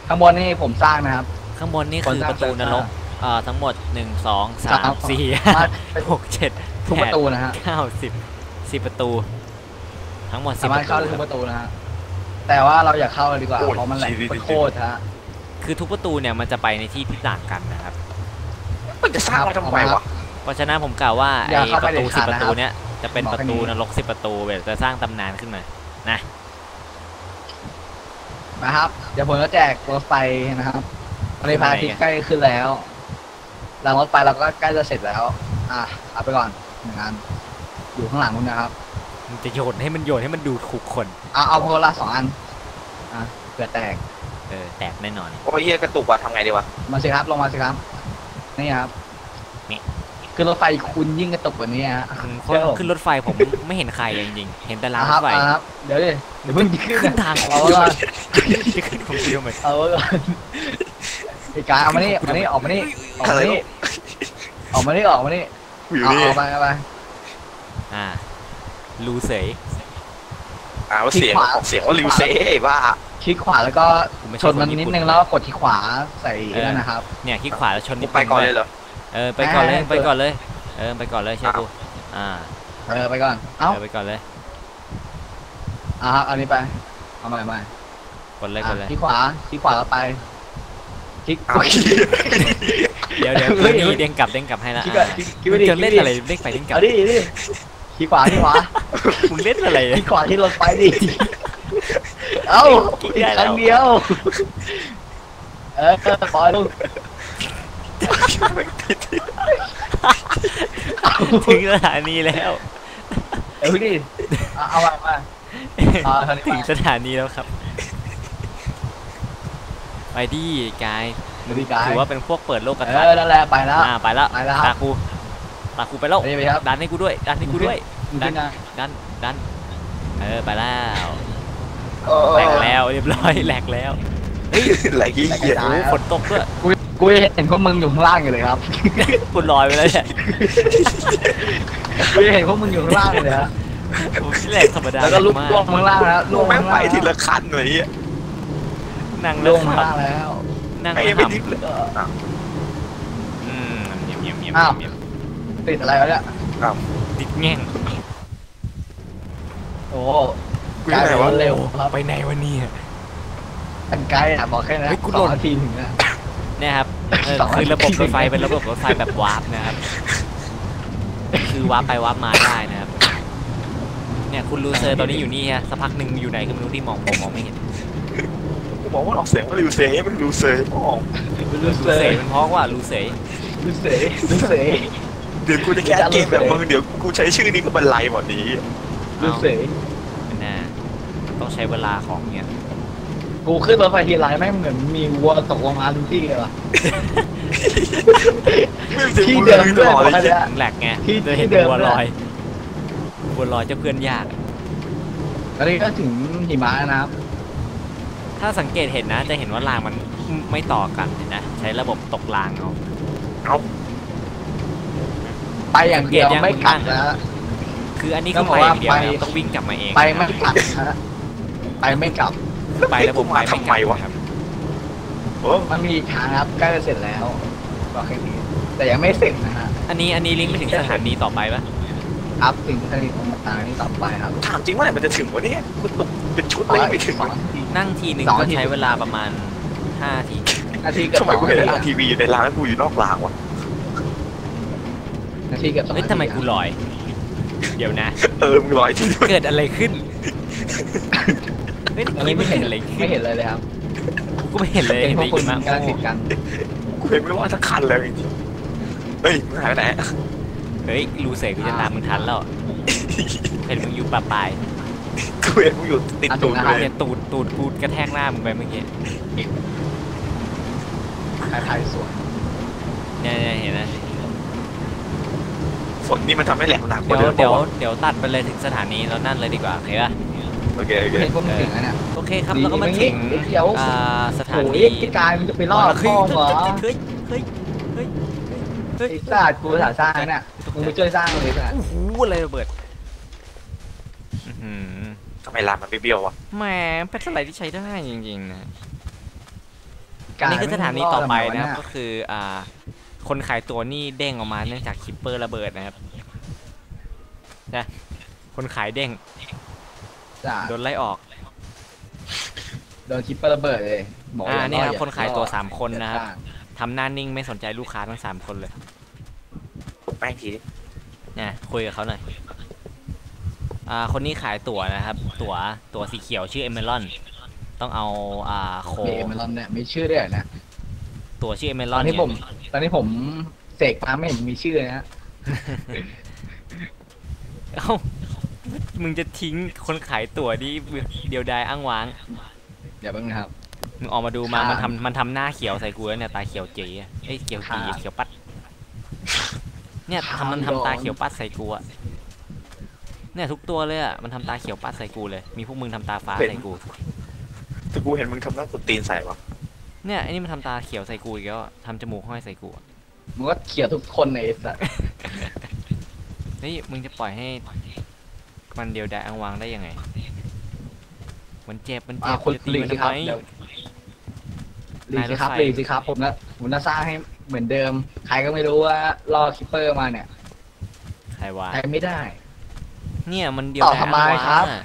Speaker 2: ข้างบนนี่ผมสร้างนะครับ
Speaker 1: ข้างบนนี่
Speaker 2: คน
Speaker 1: คือ
Speaker 2: สร้าง
Speaker 1: ประตูนรกเอ่อทั้งหมดหนึ่งสองสา
Speaker 2: ครั
Speaker 1: ม
Speaker 2: บ
Speaker 1: สี่
Speaker 2: มา
Speaker 1: ห้าหกเจ็ด
Speaker 2: ทุกประตูนะฮะ
Speaker 1: เก้าสิบสิบประตู ทั้งหมดสิ
Speaker 2: สา
Speaker 1: บ
Speaker 2: มาร
Speaker 1: ป
Speaker 2: ถ
Speaker 1: ระ
Speaker 2: เข้า
Speaker 1: ตู
Speaker 2: ได้
Speaker 1: ค
Speaker 2: ทุ
Speaker 1: รับ
Speaker 2: กประตูนะฮะ แต่ว่าเราอย่าเข้าเลยดีกว่า
Speaker 3: โอ้ย
Speaker 2: เพราะมันแหลก
Speaker 3: ชีวิต
Speaker 2: โคตรๆฮะ
Speaker 1: คือทุกประตูเนี่ยมันจะไปในที่ที่ต่างกันนะครับ
Speaker 3: มันจะสร้างมาทำไมวะ
Speaker 1: เพราะฉะนั้นผมกล่าวว่า
Speaker 2: อ
Speaker 1: ไอ้
Speaker 2: ย่าเข้า
Speaker 1: ป
Speaker 2: ไประ
Speaker 1: ตู
Speaker 2: เด็ด
Speaker 1: สิบ
Speaker 2: ขาด
Speaker 1: ประตู
Speaker 2: นะครับ
Speaker 1: เนี้ยจะเป็น
Speaker 2: บอก
Speaker 1: ประ
Speaker 2: แค่
Speaker 1: ตู
Speaker 2: นี้
Speaker 1: นรกสิบประตูแบบจะสร้างตำนานขึ้นมา
Speaker 2: นะ ครับ เดี๋ยวผมจะแจกรถไฟนะครับตอนนี้พระอาทิตย์ใกล้ขึ้นแล้วรางรถไฟเราก็ใกล้จะเสร็จแล้ว อะเอาไปก่อนหนึ่งอันอยู่ข้างหลังนู้นนะครับ
Speaker 1: มันจะโยนให้มันโยนให้มันดูถูกคน
Speaker 2: เอาเอาโพลาสองอัน อะเผื่อแตก
Speaker 1: เออ แตกแน่นอน
Speaker 3: โอ้ยเฮียกระตุกว่ะทำไงดีวะ
Speaker 2: มาสิครับ ลงมาสิครับ นี่ครับ
Speaker 1: นี่
Speaker 2: คือรถไฟคุณยิ่งกระตุกกว่านี้ฮะ
Speaker 1: อืม
Speaker 2: เชื่อผม
Speaker 1: ขึ้นรถไฟผมไม่เห็นใครเลยจริงๆ เห็นแต่ราง
Speaker 2: อะ
Speaker 1: ร
Speaker 2: ครั
Speaker 1: ถ
Speaker 2: บ
Speaker 1: ไฟ
Speaker 2: อะครับ เดี๋ยวดิเดี๋ยวเพิ่งขึ้น
Speaker 1: ขึ้น
Speaker 2: นะ
Speaker 1: ทางขอ
Speaker 2: เอา
Speaker 1: ง
Speaker 2: ไว้ก่อน
Speaker 1: จะขึ้นของเดียวไหม
Speaker 2: เอาไว้ก่อนไอ้กายเอามานี่มานี่ออกมานี่ออกมานี่ออกมานี่ออกมานี่
Speaker 3: อยู่
Speaker 2: เอา
Speaker 3: นี่
Speaker 2: เอาไปเอาไป
Speaker 1: อ่ารูเสย
Speaker 3: อ่าว่าเสียง
Speaker 2: ที่ขวา
Speaker 3: ออกเสียงว่าริวเซ่บ้า
Speaker 2: คลิกขวาแล้วก็
Speaker 1: ผมไม่
Speaker 2: ช
Speaker 1: ใช่
Speaker 2: นมัน
Speaker 1: คญี่
Speaker 2: นิด
Speaker 1: ปุ่
Speaker 2: นึงแล้วก็กดที่ขวาใส่นั่นนะครับ
Speaker 1: เนี่ยคลิกขวาแล้วชน
Speaker 3: มึ
Speaker 1: นิ
Speaker 3: ง
Speaker 1: ด
Speaker 3: ไปก่อน
Speaker 1: นึ
Speaker 3: เลย
Speaker 1: ง
Speaker 3: เหรอ
Speaker 1: เออไปก่อนเลย
Speaker 2: อ่า
Speaker 1: ไปก่อนเลย เออไปก่อนเลยเชื่อกูอ่า
Speaker 2: เออไปก่อนเอ้า
Speaker 1: เออไปก่อนเลย
Speaker 2: อะครับเอานี้ไปเอาใหม่ใหม่
Speaker 1: กดเลยกดเลย
Speaker 2: อะคลิกขวาคลิกขวาแล้วไปคลิก
Speaker 3: อ้าว
Speaker 1: เดี๋ยวเดี๋ยว
Speaker 2: เฮ้
Speaker 1: คื
Speaker 2: ย
Speaker 1: นนี้เด้งกลับเด้งกลับให้ละ
Speaker 2: คลิก
Speaker 1: อ่า
Speaker 2: อะคลิกคลิกไม่ดี
Speaker 1: จะเล่น
Speaker 2: คลิก
Speaker 1: อะไร
Speaker 2: ม่ดี
Speaker 1: เด้งไปเด้งกลับ
Speaker 2: เอาดิดิคลิกขวาคลิกขวา
Speaker 1: มึงเล่นอะไร
Speaker 2: คลิกขวาที่รถไฟดิเอ้าอีกครั้งเดียวเออปล่อยลูก
Speaker 1: ถึงสถานีแล้ว
Speaker 2: เอ้ยดิเอาเอามามาเอาเท่านี้
Speaker 1: ถึง
Speaker 2: มา
Speaker 1: สถานีแล้วครับ ไปดิกาย
Speaker 2: เดี๋ยวพี่กาย
Speaker 1: ถือว่าเป็นพวกเปิดโลกกระ
Speaker 2: เอ
Speaker 1: ทัด
Speaker 2: อนั่นแหละไปแล้ว
Speaker 1: อ่าไปแล้ว
Speaker 2: ไปแล้วครับ
Speaker 1: ตาคูตาคูไปแล้ว
Speaker 2: ไปดิไปครับ
Speaker 1: ดันให้กูด้วย ดันให้กูด้วย
Speaker 2: มึงขึ้นนะ
Speaker 1: ดันดันเออไปแล้ว
Speaker 2: เออ
Speaker 1: แหลกแล้วเรียบร้อยแหลกแล้ว
Speaker 3: ไหลกี้เหี้ย
Speaker 2: ตา
Speaker 1: โอ้
Speaker 2: ย
Speaker 1: โหฝนตกด้วย
Speaker 2: กู กูเห็นพวกมึงอยู่ข้างล่างอยู่เลยครับ
Speaker 1: กูลอยไปแล้วเนี่ย
Speaker 2: กูเห็นพวกมึงอยู่ข้างล่างอยู่เลยฮะ
Speaker 1: โอ้ยแหลกธรรมดา
Speaker 2: แล้วก็ลุก
Speaker 1: มาก
Speaker 2: ล่วงข้างล่างแล้ว
Speaker 3: ลู
Speaker 2: ล่ว
Speaker 3: ก
Speaker 2: ง
Speaker 3: แม่ง
Speaker 2: ข้าง
Speaker 3: ไป
Speaker 2: ล่าง
Speaker 3: ทีละคันเลยเฮีย
Speaker 1: นั่ง
Speaker 2: ล่
Speaker 1: แล้ว
Speaker 2: วงข้าง
Speaker 1: ขับ
Speaker 2: ล่างแล้ว
Speaker 1: นั่ง
Speaker 3: ไอ้
Speaker 1: แล้ว
Speaker 3: ไม่
Speaker 1: ขับ
Speaker 3: ดิบเลย
Speaker 2: เออ
Speaker 1: อืมเงียบเงียบเงียบ
Speaker 2: อ้าว
Speaker 1: เงียบ
Speaker 2: ติดอะไรวะเนี่ย
Speaker 1: ติดแง่ง
Speaker 2: โอ้
Speaker 3: กูอยู่ไหนวะ
Speaker 2: เร็วครับ
Speaker 1: ไปไหนวะเนี่ย
Speaker 2: อันไกลอะบอกแค่นั้น
Speaker 1: เฮ้ยกู
Speaker 2: ส
Speaker 1: หล่
Speaker 2: อง
Speaker 1: น
Speaker 2: นาทีถึงอะ
Speaker 1: เนี่ยครับเออ
Speaker 2: สอง
Speaker 1: คือระบบ
Speaker 2: นาที
Speaker 1: รถไฟเป็นระบบรถไฟแบบวาร์ปนะครับ คือวาร์ปไปวาร์ปมาได้นะครับ เนี่ยคุณลูเซอร์ตอนนี้อยู่นี่ฮะสักพักหนึ่งอยู่ไหนก็ไม่รู้ที่มองผมมองไม่เห็น
Speaker 3: กูบอกว่าออกเสียงว่าริวเซ่มันริวเซ่มอง
Speaker 2: ลู
Speaker 1: ลู
Speaker 2: เซ
Speaker 1: เซ
Speaker 2: ย
Speaker 1: ย์มันเพราะว่าลูเซย์
Speaker 2: ลูเซยลูเซย
Speaker 3: เดี๋ยวกูจะแก้เกมแบบมึงเดี๋ยวกูใช้ชื่อนี้ก็บรรลัยหมดนี้
Speaker 2: ลูเซย
Speaker 1: มันน่าต้องใช้เวลาของเนี่ย
Speaker 2: กูขึ้นรถไฟทีไรแม่งเหมือนมีวัวตกลงมาทุกที่เลยว่ะ
Speaker 3: ไม่เสียง
Speaker 2: ที่
Speaker 3: กู
Speaker 2: เดิม
Speaker 3: ต
Speaker 2: ด้วย
Speaker 3: ลอด
Speaker 2: บอก
Speaker 3: เลย
Speaker 2: ให้เนี่ย
Speaker 1: แหลกไง
Speaker 2: ที่
Speaker 1: จะเห็น
Speaker 2: ที่เดิม
Speaker 1: บัว
Speaker 2: ด้วย
Speaker 1: ลอยบัวลอยเจะเพื่อนยาก
Speaker 2: ตอนนี้ก็ถึงหิมะแล้วนะครับ
Speaker 1: ถ้าสังเกตเห็นนะ จะเห็นว่ารางมันไม่ต่อกันเห็นนะใช้ระบบตกรางเอา
Speaker 2: ไปอย่างเดียวไม่กลับนะ
Speaker 1: คืออันนี้
Speaker 2: ต้
Speaker 1: คือ
Speaker 2: องบ
Speaker 1: ไป
Speaker 2: อก
Speaker 1: อย่างเดียว
Speaker 2: ว่าไป
Speaker 1: นะต้องวิ่งกลับมาเอง
Speaker 2: ไปไม่กลับนะฮะไปไม่กลับ
Speaker 1: คือ ไประบบไปไม่กลับครับ
Speaker 3: โอ้
Speaker 2: มันมีอีกทางครับใกล้จะเสร็จแล้วบอกแค่นี้แต่ยังไม่เสร็จนะฮะ
Speaker 1: อันนี้อันนี้ลิงก์ไปถึงสถานีต่อไปปะ
Speaker 2: ครับถึงสถานีของทางนี้ต่อไปครับ
Speaker 3: ถามจริงว่าไหนมันจะถึงวะเนี่ยกูตกเป็นชุดเลยไม่ถึง
Speaker 2: สองนาที
Speaker 1: นั่งทีหนึ่ง
Speaker 2: สอง
Speaker 1: ก็
Speaker 2: นาที
Speaker 1: ใช้เวลาประมาณ5ที
Speaker 2: นาทีเกือบ
Speaker 3: ทำ
Speaker 2: ส
Speaker 3: ไม
Speaker 2: อง
Speaker 3: กู
Speaker 2: นา
Speaker 3: เห็น
Speaker 2: ที
Speaker 3: อาทีวีอยู่ในร้านแล้วกูอยู่นอกรางวะ
Speaker 2: นาทีเกือบสอง
Speaker 1: เฮ้ย
Speaker 2: นาที
Speaker 1: ทำไมกูลอย เดี๋ยวนะ
Speaker 3: เออมึงลอยที่ด้วย
Speaker 1: เกิดอะไรขึ้น เฮ้ย
Speaker 2: อัน
Speaker 1: เมื่
Speaker 2: นี้
Speaker 1: อ
Speaker 2: ไม่
Speaker 1: กี้
Speaker 2: เห็
Speaker 1: มัน
Speaker 2: น
Speaker 1: เกิดอะไรขึ้
Speaker 2: ไม่
Speaker 1: น
Speaker 2: เห็นเลยเลยครับ
Speaker 1: กูไม่เห็นเลย
Speaker 2: เป็นเพราะ
Speaker 1: ได้
Speaker 2: คุ
Speaker 1: ยิ
Speaker 2: ณ
Speaker 1: นมาก
Speaker 2: กำลังติดกัน
Speaker 3: กูเห็นไม่ว่าสักคันแล้วจริงๆเฮ้ยมึงหายไปไหน
Speaker 1: เฮ้ยลูเสกกูจะตามมึงทันแล้วเห็นมึงอยู่ป่าปลาย
Speaker 3: กูเห็นมึงอยู่ติดตูดเลย
Speaker 1: เนี่ยตูดตูดกูกระแทกหน้ามึงไปเมื่อกี้
Speaker 2: ใครๆสวย
Speaker 1: เนี่ยเนี่ยเห็นไหม
Speaker 3: ฝนนี่มันทำให้แหลมหนักก
Speaker 1: เดี๋
Speaker 3: ว่า
Speaker 1: ยว
Speaker 3: เดิม
Speaker 1: เดี๋ยว
Speaker 3: ปะะ
Speaker 1: เดี๋ยวตัดไปเลยถึงสถานีแล้วนั่นเลยดีกว่าโอเคป่ะ
Speaker 3: โอเคโอเค
Speaker 2: เห็นพวกมึงถึงแล้วเนี่ย
Speaker 1: โอเคเคครับแล้วก็มาถึง
Speaker 2: เดี๋ยว
Speaker 1: อ่าสถา
Speaker 2: โอ้
Speaker 1: นี
Speaker 2: ยกิกายมันจะไปรอด
Speaker 1: เฮ้
Speaker 2: พ่
Speaker 1: ย
Speaker 2: อเหรอ
Speaker 1: เฮ้ยเฮ้ยเฮ้ยเฮ้ย
Speaker 2: ไอ้สัตว์กูสาสร้างเนี่ยมึงไปช่วยสร้างเลยสัตว์
Speaker 1: โอ้โหอะไรระเบิดอื้อหือ
Speaker 3: ทำไมลานมันไม่เบี้ยววะ
Speaker 1: แหมเป็นสไลด์ที่ใช้ได้จริงๆนะอันนี้คือสถานีต่อไปนะครับก็คืออ่า คนขายตัวนี่เด้งออกมาเนื่องจากคิปเปอร์ระเบิดนะครับนะคนขายเด้ง
Speaker 2: จ้ะ
Speaker 1: โดนไล่ออก
Speaker 2: โดนคิปเปอร์ระเบิดเลยบอก
Speaker 1: อ่า
Speaker 2: อย่
Speaker 1: นี่ครับ
Speaker 2: อย่
Speaker 1: คนขายตัว
Speaker 2: รอด
Speaker 1: สามคนนะครับ
Speaker 2: จ้
Speaker 1: ทำหน้านิ่งไม่สนใจลูกค้าทั้งสามคนเลย
Speaker 3: ปลุกแม่งทีดิ
Speaker 1: เนี่ยคุยกับเขาหน่อยอ่าคนนี้ขายตั๋วนะครับ ตั๋วตั๋วสีเขียวชื่อเอเมรอนต้องเอาอ่าโค
Speaker 2: มีเอเมรอนเนี่ยมีชื่อด้วยเหรอนะ
Speaker 1: ตั๋วชื่อเอเมร
Speaker 2: ต
Speaker 1: อ
Speaker 2: อนนที่
Speaker 1: เนี่ย
Speaker 2: ผม ตอนที่ผมเสกมาไม่เห็นมีชื่อเลยนะ
Speaker 1: เอ้า มึงจะทิ้งคนขายตั๋วที่เดียวดายอ้างว้าง
Speaker 2: เดี๋ยวแป๊บนึงครับ
Speaker 1: มึงออกมาดูมา
Speaker 2: ครับ
Speaker 1: มันทำมันทำหน้าเขียวใส่กูแล้วเนี่ยตาเขียวเจ๋อะเอ้ยเขียวจี
Speaker 2: ครับ
Speaker 1: เขียวปัด เนี่ย
Speaker 2: ครับ
Speaker 1: ทำมัน
Speaker 2: โด
Speaker 1: ทำ
Speaker 2: น
Speaker 1: ตาเขียวปัดใส่กูอะเนี่ยทุกตัวเลยอะมันทำตาเขียวปัดใส่กูเลย มีพวกมึงทำตาฟ้าใส่กู
Speaker 3: แต่กูเห็นมึงทำหน้าสุดตีนใส่วะ
Speaker 1: เนี่ยไอ้นี่มันทำตาเขียวใส่กูอีกแล้วอะทำจมูกห้อยใส่กูอะ
Speaker 2: มึงก็เขียวทุกคนในไอ้สัตว์
Speaker 1: เฮ้ยมึงจะปล่อยให้ มันเดียวดายอังวางได้ยังไง มันเจ็บ มัน
Speaker 2: อ่า
Speaker 1: เจ็บ
Speaker 2: คุณ
Speaker 1: จะตี
Speaker 2: ลี
Speaker 1: มัน
Speaker 2: สิ
Speaker 1: ทำ
Speaker 2: ครับ
Speaker 1: ไม
Speaker 2: เดี๋ยวลี
Speaker 1: นายรถ
Speaker 2: สิครับ
Speaker 1: ไฟ
Speaker 2: ลีสิครับ ผมนะผมจะสร้างให้เหมือนเดิม ใครก็ไม่รู้ว่าล่อคิปเปอร์มาเนี่ย
Speaker 1: ใครวะ
Speaker 2: ใครไม่ได้
Speaker 1: เนี่ยมันเดียว
Speaker 2: ต่อ
Speaker 1: ดาย
Speaker 2: ทำไม
Speaker 1: อัง
Speaker 2: ครั
Speaker 1: วาง
Speaker 2: บ
Speaker 1: อะ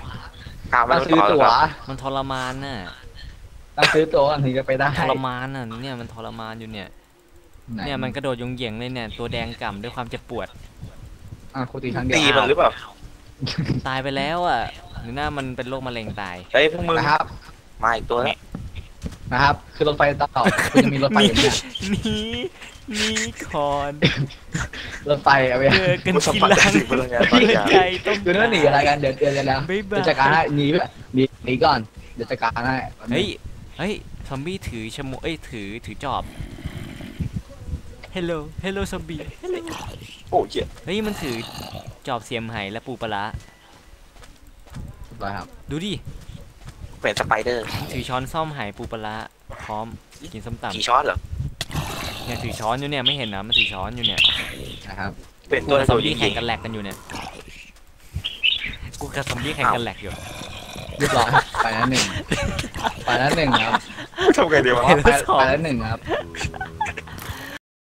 Speaker 3: กลางไม่
Speaker 2: ต้อง
Speaker 3: รู้
Speaker 2: ซื้อ
Speaker 3: ต่อ
Speaker 2: ตั๋ว
Speaker 3: แล้วครับ
Speaker 1: มันทรมานน่ะ
Speaker 2: ต้องซื้อตั๋วก่อนถึงจะไปได้
Speaker 1: ทรมานน่ะเนี่ยมันทรมานอยู่เนี่ย
Speaker 2: ไห
Speaker 1: เนี่ยมันกระโดดยงเหย่งเลยเนี่ยตัวแดงก่ำด้วยความเจ็บปวด
Speaker 2: อะครูตีครั้งเดียว
Speaker 3: ตีมันหรือเปล่า
Speaker 1: ตายไปแล้วอะหรือหน้ามันเป็นโรคมะเร็งตาย
Speaker 3: เฮ้ยพวกมึง
Speaker 2: นะครับ
Speaker 3: มาอีกตัวแล้ว
Speaker 2: นะครับ คือรถไฟต่อคุณจะมีรถไฟอยู่เนี่ย
Speaker 1: หนีหนีก่อน
Speaker 2: รถไฟเอาไป
Speaker 1: เจอกัน
Speaker 3: กูสัม
Speaker 1: ที
Speaker 3: ผัส
Speaker 1: หลั
Speaker 3: ได้
Speaker 1: ง
Speaker 3: ถึงพลังงานบางอย่าง
Speaker 1: ใจต้อง
Speaker 2: คือนั่นหนีอะไรกันเดี๋ยวเดี๋ยวเดี๋ยวแล้ว
Speaker 1: บ๊ายบา
Speaker 2: เดี๋ยวจัดการให้
Speaker 1: ย
Speaker 2: หนีไปหนีหนีก่อนเดี๋ยวจัดการให้
Speaker 1: เฮ้ยเฮ้ยซอมบี้ถือชะโมเอ้ยถือถือจอบ Hello Hello ซอมบี้
Speaker 3: โอ้ยเหี้ย
Speaker 1: เฮ้ยมันถือจอบเสียมไหและปูปลาร้า
Speaker 2: ไปครับ
Speaker 1: ดูดิ
Speaker 3: เป็นสไปเดอร์
Speaker 1: ถือช้อนซ่อมไหปูปลาร้าพร้อมกินส้มตำ
Speaker 3: กี่ช้อนเหรอ
Speaker 1: เนี่ยถือช้อนอยู่เนี่ยไม่เห็นนะมันถือช้อนอยู่เนี่ย
Speaker 2: นะครับ
Speaker 3: เป็น
Speaker 1: กู
Speaker 3: ตัว
Speaker 1: กับซ
Speaker 3: ตั
Speaker 1: อ
Speaker 3: ว
Speaker 1: มบี้
Speaker 3: ยิ
Speaker 1: แข่ง
Speaker 3: ง
Speaker 1: กันแหลกกันอยู่เนี่ยกูกับซอมบี้แข่งกันแหลกอยู่
Speaker 2: เรียบร้อยครับไปแล้วหนึ่งไปแล้วหนึ่งครับ
Speaker 3: ทำไงดีวะ
Speaker 2: ไปไปแล้วหนึ่งครับ